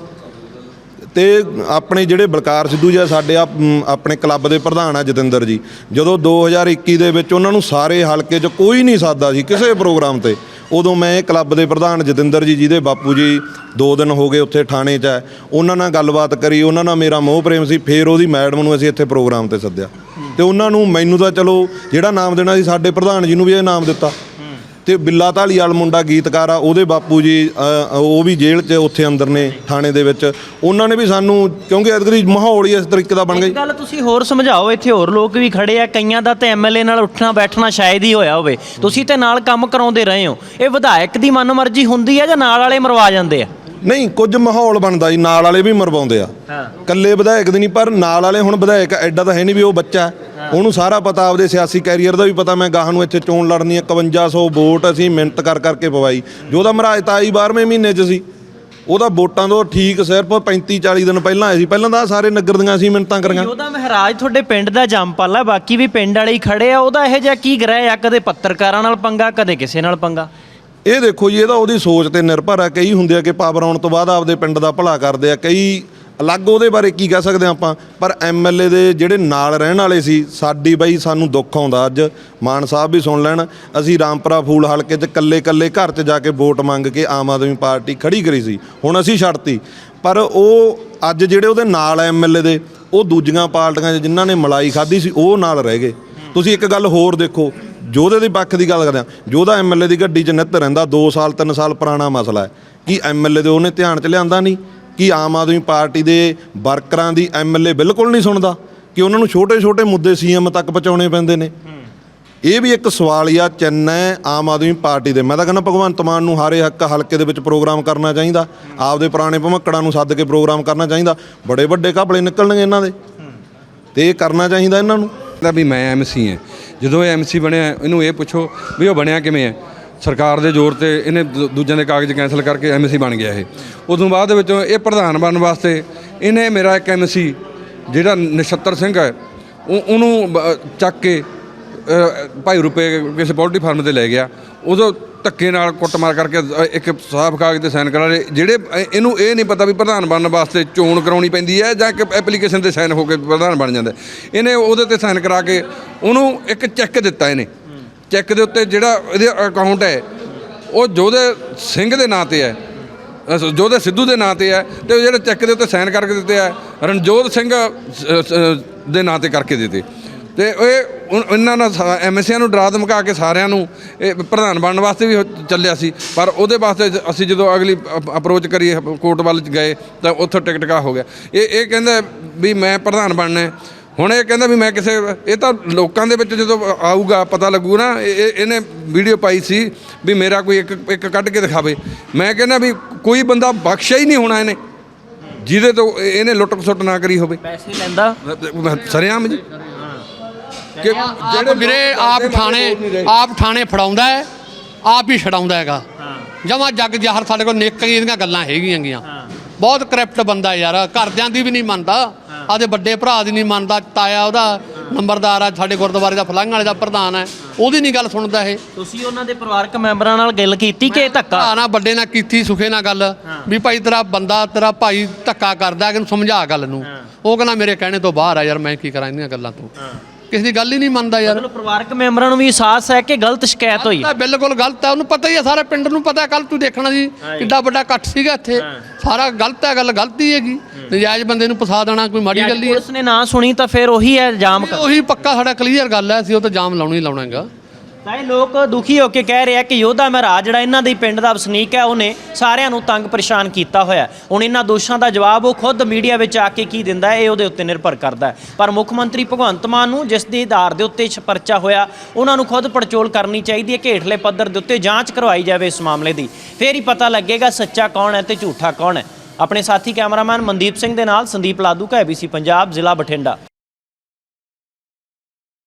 ਤੇ ਆਪਣੇ ਜਿਹੜੇ ਬਲਕਾਰ ਸਿੱਧੂ ਜੀ ਸਾਡੇ ਆ ਆਪਣੇ ਕਲੱਬ ਦੇ ਪ੍ਰਧਾਨ ਆ ਜਤਿੰਦਰ ਜੀ। ਜਦੋਂ 2021 ਦੇ ਵਿੱਚ ਉਹਨਾਂ ਨੂੰ ਸਾਰੇ ਹਲਕੇ 'ਚ ਕੋਈ ਨਹੀਂ ਸਾਦਾ ਸੀ ਕਿਸੇ ਪ੍ਰੋਗਰਾਮ ਤੇ, ਉਦੋਂ ਮੈਂ ਕਲੱਬ ਦੇ ਪ੍ਰਧਾਨ ਜਤਿੰਦਰ ਜੀ, ਜਿਹਦੇ ਬਾਪੂ ਜੀ 2 ਦਿਨ ਹੋ ਗਏ ਉੱਥੇ ਥਾਣੇ 'ਚ ਹੈ ਉਹਨਾਂ ਨਾਲ ਗੱਲਬਾਤ ਕਰੀ, ਉਹਨਾਂ ਨਾਲ ਮੇਰਾ ਮੋਹ ਪ੍ਰੇਮ ਸੀ, ਫੇਰ ਉਹਦੀ ਮੈਡਮ ਨੂੰ ਅਸੀਂ ਇੱਥੇ ਪ੍ਰੋਗਰਾਮ ਤੇ ਸੱਦਿਆ। ਤੇ ਉਹਨਾਂ ਨੂੰ ਮੈਨੂੰ ਤਾਂ ਚਲੋ ਜਿਹੜਾ ਨਾਮ ਦੇਣਾ ਸੀ, ਸਾਡੇ ਪ੍ਰਧਾਨ ਜੀ ਨੂੰ ਵੀ ਇਹ ਨਾਮ ਦਿੱਤਾ। ਤੇ ਬਿੱਲਾ ਢਾਲੀਵਾਲ ਮੁੰਡਾ ਗੀਤਕਾਰ ਆ ਉਹਦੇ ਬਾਪੂ ਜੀ ਉਹ ਵੀ ਜੇਲ੍ਹ 'ਚ ਉੱਥੇ ਅੰਦਰ ਨੇ ਥਾਣੇ ਦੇ ਵਿੱਚ। ਉਹਨਾਂ ਨੇ ਵੀ ਸਾਨੂੰ ਕਿਉਂਕਿ ਅਦਗਰੀ ਮਾਹੌਲ ਹੀ ਇਸ ਤਰੀਕੇ ਦਾ ਬਣ ਗਿਆ ਗੱਲ ਤੁਸੀਂ ਹੋਰ ਸਮਝਾਓ ਇੱਥੇ ਹੋਰ ਲੋਕ ਵੀ ਖੜੇ ਆ ਕਈਆਂ ਦਾ ਤੇ ਐਮਐਲਏ ਨਾਲ ਉੱਠਣਾ ਬੈਠਣਾ ਸ਼ਾਇਦ ਹੀ ਹੋਇਆ ਹੋਵੇ। ਤੁਸੀਂ ਤੇ ਨਾਲ ਕੰਮ ਕਰਾਉਂਦੇ ਰਹੇ ਹੋ। ਇਹ ਵਿਧਾਇਕ ਦੀ ਮਨਮਰਜ਼ੀ ਹੁੰਦੀ ਹੈ ਜਾਂ ਨਾਲ ਵਾਲੇ ਮਰਵਾ ਜਾਂਦੇ ਆ? ਨਹੀਂ ਕੁਝ ਮਾਹੌਲ ਬਣਦਾ ਜੀ ਨਾਲ ਵਾਲੇ ਵੀ ਮਰਵਾਉਂਦੇ ਆ। ਹਾਂ। ਕੱਲੇ ਵਿਧਾਇਕ ਦੇ ਨਹੀਂ ਪਰ ਨਾਲ ਵਾਲੇ ਹੁਣ ਵਿਧਾਇਕ ਐਡਾ ਤਾਂ ਹੈ ਨਹੀਂ ਵੀ ਉਹ ਬੱਚਾ। ਹੈ। ਉਹਨੂੰ ਸਾਰਾ ਪਤਾ ਆਪਦੇ ਸਿਆਸੀ ਕੈਰੀਅਰ ਦਾ ਵੀ ਪਤਾ ਮੈਂ ਗਾਹ ਨੂੰ ਇੱਥੇ ਚੋਣ ਲੜਨੀ ਹੈ 5100 ਵੋਟ ਅਸੀਂ ਮਿਹਨਤ ਕਰ ਕਰਕੇ ਪਵਾਈ। ਜੋ ਦਾ ਮਹਾਰਾਜ ਤਾਈ 12ਵੇਂ ਮਹੀਨੇ 'ਚ ਸੀ। ਉਹਦਾ ਵੋਟਾਂ ਤੋਂ ਠੀਕ ਸਿਰਫ 35 40 ਦਿਨ ਪਹਿਲਾਂ ਆਏ ਸੀ। ਪਹਿਲਾਂ ਤਾਂ ਸਾਰੇ ਨਗਰ ਦੀਆਂ ਅਸੀਂ ਮਿਹਨਤਾਂ ਕਰੀਆਂ। ਉਹਦਾ ਮਹਾਰਾਜ ਤੁਹਾਡੇ ਪਿੰਡ ਦਾ ਜੰਮਪਲ ਆ ਬਾਕੀ ਵੀ ਪਿੰਡ ਵਾਲੇ ਹੀ ਖੜੇ ਆ ਉਹਦਾ ਇਹ ਜਿਹਾ ਕੀ ਗ੍ਰਹਿ ਆ? ਕਦੇ ਪੱਤਰਕਾਰਾਂ ਨਾਲ ਪੰਗਾ ਕਦੇ ਕਿਸੇ ਨਾਲ ਪੰਗਾ? ਇਹ ਦੇਖੋ ਜੀ, ਇਹਦਾ ਉਹਦੀ ਸੋਚ ਤੇ ਨਿਰਭਰ ਆ। ਕਈ ਹੁੰਦੇ ਆ ਕਿ ਪਾਵਰ ਆਉਣ ਤੋਂ ਬਾਅਦ ਆਪਦੇ ਪਿੰਡ ਦਾ ਭਲਾ ਕਰਦੇ ਆ। ਕਈ ਅਲੱਗ ਉਹਦੇ ਬਾਰੇ ਕੀ ਕਹਿ ਸਕਦੇ ਆ ਆਪਾਂ? ਪਰ ਐਮਐਲਏ ਦੇ ਜਿਹੜੇ ਨਾਲ ਰਹਿਣ ਵਾਲੇ ਸੀ, ਸਾਡੀ ਬਾਈ ਸਾਨੂੰ ਦੁੱਖ ਆਉਂਦਾ। ਅੱਜ ਮਾਨ ਸਾਹਿਬ ਵੀ ਸੁਣ ਲੈਣ, ਅਸੀਂ ਰਾਮਪੁਰਾ ਫੂਲ ਹਲਕੇ 'ਚ ਕੱਲੇ ਕੱਲੇ ਘਰ 'ਚ ਜਾ ਕੇ ਵੋਟ ਮੰਗ ਕੇ ਆਮ ਆਦਮੀ ਪਾਰਟੀ ਖੜੀ ਕਰੀ ਸੀ। ਹੁਣ ਅਸੀਂ ਛੱਡਤੀ। ਪਰ ਉਹ ਅੱਜ ਜਿਹੜੇ ਉਹਦੇ ਨਾਲ ਐਮਐਲਏ ਦੇ, ਉਹ ਦੂਜੀਆਂ ਪਾਰਟੀਆਂ 'ਚ ਜਿਨ੍ਹਾਂ ਨੇ ਮਲਾਈ ਖਾਧੀ ਸੀ, ਉਹ ਨਾਲ ਰਹਿ ਗਏ। ਤੁਸੀਂ ਇੱਕ ਗੱਲ ਹੋਰ ਦੇਖੋ ਜੋਧੇ ਦੇ ਪੱਖ ਦੀ ਗੱਲ ਕਰਦੇ ਆ ਜੋਧਾ ਐਮਐਲਏ ਦੀ ਗੱਡੀ 'ਚ ਨਿੱਤ ਰਹਿੰਦਾ 2 ਸਾਲ 3 ਸਾਲ ਪੁਰਾਣਾ ਮਸਲਾ ਹੈ। ਕੀ ਐਮਐਲਏ ਦੇ ਉਹਨੇ ਧਿਆਨ 'ਚ ਲਿਆਂਦਾ ਨਹੀਂ? ਕਿ ਆਮ ਆਦਮੀ ਪਾਰਟੀ ਦੇ ਵਰਕਰਾਂ ਦੀ ਐਮਐਲਏ ਬਿਲਕੁਲ ਨਹੀਂ ਸੁਣਦਾ? ਕਿ ਉਹਨਾਂ ਨੂੰ ਛੋਟੇ-ਛੋਟੇ ਮੁੱਦੇ ਸੀਐਮ ਤੱਕ ਪਹੁੰਚਾਉਣੇ ਪੈਂਦੇ ਨੇ? ਇਹ ਵੀ ਇੱਕ ਸਵਾਲੀਆ ਚਿੰਨ੍ਹ ਹੈ ਆਮ ਆਦਮੀ ਪਾਰਟੀ ਦੇ। ਮੈਂ ਤਾਂ ਕਹਿੰਦਾ ਭਗਵੰਤ ਮਾਨ ਨੂੰ ਹਾਰੇ ਹੱਕ ਹਲਕੇ ਦੇ ਵਿੱਚ ਪ੍ਰੋਗਰਾਮ ਕਰਨਾ ਚਾਹੀਦਾ। ਆਪਦੇ ਪੁਰਾਣੇ ਭਮੱਕੜਾਂ ਨੂੰ ਸੱਦ ਕੇ ਪ੍ਰੋਗਰਾਮ ਕਰਨਾ ਚਾਹੀਦਾ। ਬੜੇ ਵੱਡੇ ਘਪਲੇ ਨਿਕਲਣਗੇ ਇਹਨਾਂ ਦੇ। ਤੇ ਇਹ ਕਰਨਾ ਚਾਹੀਦਾ ਇਹਨਾਂ ਨੂੰ। ਕਹਿੰਦਾ ਵੀ ਮੈਂ ਐਮਸੀ ਹਾਂ। ਜਦੋਂ ਇਹ ਐਮਸੀ ਬਣਿਆ, ਇਹਨੂੰ ਇਹ ਪੁੱਛੋ ਵੀ ਉਹ ਬਣਿਆ ਕਿਵੇਂ ਹੈ? ਸਰਕਾਰ ਦੇ ਜ਼ੋਰ ਤੇ ਇਹਨੇ ਦੂ- ਦੂਜਿਆਂ ਦੇ ਕਾਗਜ਼ ਕੈਂਸਲ ਕਰਕੇ ਐਮਸੀ ਬਣ ਗਿਆ ਇਹ। ਉਦੋਂ ਬਾਅਦ ਦੇ ਵਿੱਚੋਂ ਇਹ ਪ੍ਰਧਾਨ ਬਣਨ ਵਾਸਤੇ ਇਹਨੇ ਮੇਰਾ ਇੱਕ ਐਮਸੀ ਜਿਹੜਾ ਨਛੱਤਰ ਸਿੰਘ ਹੈ, ਉਹ, ਉਹਨੂੰ ਚੱਕ ਕੇ ਭਾਈ ਰੁਪਏ ਕਿਸੇ ਪੋਲਟਰੀ ਫਾਰਮ ਤੇ ਲੈ ਗਿਆ। ਉਦੋਂ ਧੱਕੇ ਨਾਲ ਕੁੱਟਮਾਰ ਕਰਕੇ ਇੱਕ ਸਾਫ਼ ਕਾਗਜ਼ ਤੇ ਸਾਈਨ ਕਰਾ ਲਏ। ਜਿਹੜੇ ਇਹਨੂੰ ਇਹ ਨਹੀਂ ਪਤਾ ਵੀ ਪ੍ਰਧਾਨ ਬਣਨ ਵਾਸਤੇ ਚੋਣ ਕਰਾਉਣੀ ਪੈਂਦੀ ਹੈ ਜਾਂ ਇੱਕ ਐਪਲੀਕੇਸ਼ਨ ਤੇ ਸਾਈਨ ਹੋ ਕੇ ਪ੍ਰਧਾਨ ਬਣ ਜਾਂਦਾ। ਇਹਨੇ ਉਹਦੇ ਤੇ ਸਾਈਨ ਕਰਾ ਕੇ ਉਹਨੂੰ ਇੱਕ ਚੈੱਕ ਦਿੱਤਾ ਇਹਨੇ। ਚੈੱਕ ਦੇ ਉੱਤੇ ਜਿਹੜਾ ਇਹਦੇ ਅਕਾਊਂਟ ਹੈ, ਉਹ ਜੋਧੇ ਸਿੰਘ ਦੇ ਨਾਂ ਤੇ ਹੈ। ਜੋਧੇ ਸਿੱਧੂ ਦੇ ਨਾਂ ਤੇ ਹੈ ਤੇ ਜਿਹੜੇ ਚੈੱਕ ਦੇ ਉੱਤੇ ਸਾਈਨ ਕਰਕੇ ਦਿੱਤੇ ਆ ਰਣਜੋਤ ਸਿੰਘ ਸ- ਦੇ ਨਾਂ ਤੇ ਕਰਕੇ ਦਿੱਤੇ। ਤੇ ਇਹ ਉਨ- ਇਹਨਾਂ ਨਾਲ ਐਮਐਸਸੀਆਂ ਨੂੰ ਡਰਾ ਧਮਕਾ ਕੇ ਸਾਰਿਆਂ ਨੂੰ ਇਹ ਪ੍ਰਧਾਨ ਬਣਨ ਵਾਸਤੇ ਵੀ ਉਹ ਚੱਲਿਆ ਸੀ। ਪਰ ਉਹਦੇ ਵਾਸਤੇ ਜ- ਅਸੀਂ ਜਦੋਂ ਅਗਲੀ ਅਪਰੋਚ ਕਰੀ ਕੋਰਟ ਵੱਲ ਗਏ ਤਾਂ ਉੱਥੋਂ ਟਿਕਟਕਾ ਹੋ ਗਿਆ। ਇਹ ਇਹ ਕਹਿੰਦਾ ਵੀ ਮੈਂ ਪ੍ਰਧਾਨ ਬਣਨਾ ਹੈ। ਹੁਣ ਇਹ ਕਹਿੰਦਾ ਵੀ ਮੈਂ ਕਿਸੇ ਇਹ ਤਾਂ ਲੋਕਾਂ ਦੇ ਵਿੱਚ ਜਦੋਂ ਆਊਗਾ ਪਤਾ ਲੱਗੂ ਨਾ ਇਹ- ਇਹ- ਇਹਨੇ ਵੀਡੀਓ ਪਾਈ ਸੀ ਵੀ ਮੇਰਾ ਕੋਈ ਇੱਕ ਇੱਕ ਕੱਢ ਕੇ ਦਿਖਾਵੇ। ਮੈਂ ਕਹਿੰਦਾ ਵੀ ਕੋਈ ਬੰਦਾ ਬਖਸ਼ਿਆ ਹੀ ਨਹੀਂ ਹੋਣਾ ਇਹਨੇ। ਜਿਹਦੇ ਤੋਂ ਇਹ- ਇਹਨੇ ਲੁੱਟ ਖਸੁੱਟ ਨਾ ਕਰੀ ਹੋਵੇ। ਪੈਸੇ ਲੈਂਦਾ? ਸਰਿਆਮ ਜੀ। ਕਿ ਜਿਹੜੇ ਵੀਰੇ ਆਪ ਥਾਣੇ ਆਪ ਥਾਣੇ ਫੜਾਉਂਦਾ ਹੈ ਆਪ ਹੀ ਛਡਾਉਂਦਾ ਹੈਗਾ। ਜਮਾ ਜੱਗ ਜਾਹਰ ਸਾਡੇ ਕੋਲ ਨੇਕਾਂ ਦੀਆਂ ਗੱਲਾਂ ਹੈਗੀਆਂ ਗੀਆਂ। ਬਹੁਤ ਕਰਪਟ ਬੰਦਾ ਯਾਰ ਘਰਦਿਆਂ ਦੀ ਵੀ ਨਹੀਂ ਮੰਨਦਾ। ਆਦੇ ਵੱਡੇ ਭਰਾ ਦੀ ਨਹੀਂ ਮੰਨਦਾ ਤਾਇਆ ਉਹਦਾ ਨੰਬਰਦਾਰ ਆ ਸਾਡੇ ਗੁਰਦੁਆਰੇ ਦਾ ਫਲਾਂਗ ਵਾਲੇ ਦਾ ਪ੍ਰਧਾਨ ਹੈ। ਉਹਦੀ ਨਹੀਂ ਗੱਲ ਸੁਣਦਾ ਇਹ। ਤੁਸੀਂ ਉਹਨਾਂ ਦੇ ਪਰਿਵਾਰਕ ਮੈਂਬਰਾਂ ਨਾਲ ਗੱਲ ਕੀਤੀ ਕਿ ਧੱਕਾ? ਨਾਲ ਵੱਡੇ ਨਾਲ ਕੀਤੀ ਸੁਖੇ ਨਾਲ ਗੱਲ। ਵੀ ਭਾਈ ਤੇਰਾ ਬੰਦਾ ਤੇਰਾ ਭਾਈ ਧੱਕਾ ਕਰਦਾ ਕਿ ਸਮਝਾ ਗੱਲ ਨੂੰ। ਉਹ ਕਹਿੰਦਾ ਮੇਰੇ ਕਹਿਣੇ ਤੋਂ ਬਾਹਰ ਆ ਯਾਰ ਮੈਂ ਕੀ ਕਰਾਂ ਇਹਦੀਆਂ ਗੱਲਾਂ ਤੋਂ। ਕਿਸੇ ਦੀ ਗੱਲ ਹੀ ਨਹੀਂ ਮੰਨਦਾ ਯਾਰ। ਮਤਲਬ ਪਰਿਵਾਰਕ ਮੈਂਬਰਾਂ ਨੂੰ ਵੀ ਅਹਿਸਾਸ ਹੈ ਕਿ ਗਲਤ ਸ਼ਿਕਾਇਤ ਹੋਈ। ਤਾਂ ਬਿਲਕੁਲ ਗਲਤ ਹੈ ਉਹਨੂੰ ਪਤਾ ਹੀ ਹੈ ਸਾਰੇ ਪਿੰਡ ਨੂੰ ਪਤਾ ਕੱਲ ਤੂੰ ਦੇਖਣਾ ਸੀ ਕਿੱਡਾ ਵੱਡਾ ਇਕੱਠ ਸੀਗਾ ਇੱਥੇ। ਸਾਰਾ ਗਲਤ ਹੈ ਗੱਲ ਗਲਤੀ ਹੈਗੀ। ਨਜਾਇਜ਼ ਬੰਦੇ ਨੂੰ ਫਸਾ ਦੇਣਾ ਕੋਈ ਮਾੜੀ ਗੱਲ ਹੀ ਹੈ। ਪੁਲਿਸ ਨੇ ਨਾ ਸੁਣੀ ਤਾਂ ਫਿਰ ਉਹੀ ਹੈ ਜਾਮ ਉਹੀ ਪੱਕਾ ਸਾਡਾ ਕਲੀਅਰ ਗੱਲ ਹੈ ਅਸੀਂ ਉਹ ਤਾਂ ਜਾਮ ਲਾਉਣਾ ਹੀ ਲਾਉਣਾ ਹੈਗਾ। ਤਾਂ ਇਹ ਲੋਕ ਦੁਖੀ ਹੋ ਕੇ ਕਹਿ ਰਹੇ ਆ ਕਿ ਯੋਧਾ ਮਹਾਰਾਜ ਜਿਹੜਾ ਇਹਨਾਂ ਦੇ ਪਿੰਡ ਦਾ ਵਸਨੀਕ ਹੈ, ਉਹਨੇ ਸਾਰਿਆਂ ਨੂੰ ਤੰਗ ਪਰੇਸ਼ਾਨ ਕੀਤਾ ਹੋਇਆ ਹੁਣ ਇਹਨਾਂ ਦੋਸ਼ਾਂ ਦਾ ਜਵਾਬ ਉਹ ਖੁਦ ਮੀਡੀਆ ਵਿੱਚ ਆ ਕੇ ਕੀ ਦਿੰਦਾ ਹੈ, ਇਹ ਉਹਦੇ ਉੱਤੇ ਨਿਰਭਰ ਕਰਦਾ ਹੈ। ਪਰ ਮੁੱਖ ਮੰਤਰੀ ਭਗਵੰਤ ਮਾਨ ਨੂੰ ਜਿਸ ਦੇ ਆਧਾਰ ਦੇ ਉੱਤੇ ਪਰਚਾ ਹੋਇਆ, ਉਹਨਾਂ ਨੂੰ ਖੁਦ ਪੜਚੋਲ ਕਰਨੀ ਚਾਹੀਦੀ ਹੈ ਕਿ ਹੇਠਲੇ ਪੱਧਰ ਦੇ ਉੱਤੇ ਜਾਂਚ ਕਰਵਾਈ ਜਾਵੇ ਇਸ ਮਾਮਲੇ ਦੀ। ਫੇਰ ਹੀ ਪਤਾ ਲੱਗੇਗਾ ਸੱਚਾ ਕੌਣ ਹੈ ਤੇ ਝੂਠਾ ਕੌਣ ਹੈ। ਆਪਣੇ ਸਾਥੀ ਕੈਮਰਾਮੈਨ ਮਨਦੀਪ ਸਿੰਘ ਦੇ ਨਾਲ ਸੰਦੀਪ ਲਾਦੂ ਕਾ ABC ਪੰਜਾਬ, ਜ਼ਿਲ੍ਹਾ ਬਠਿੰਡਾ।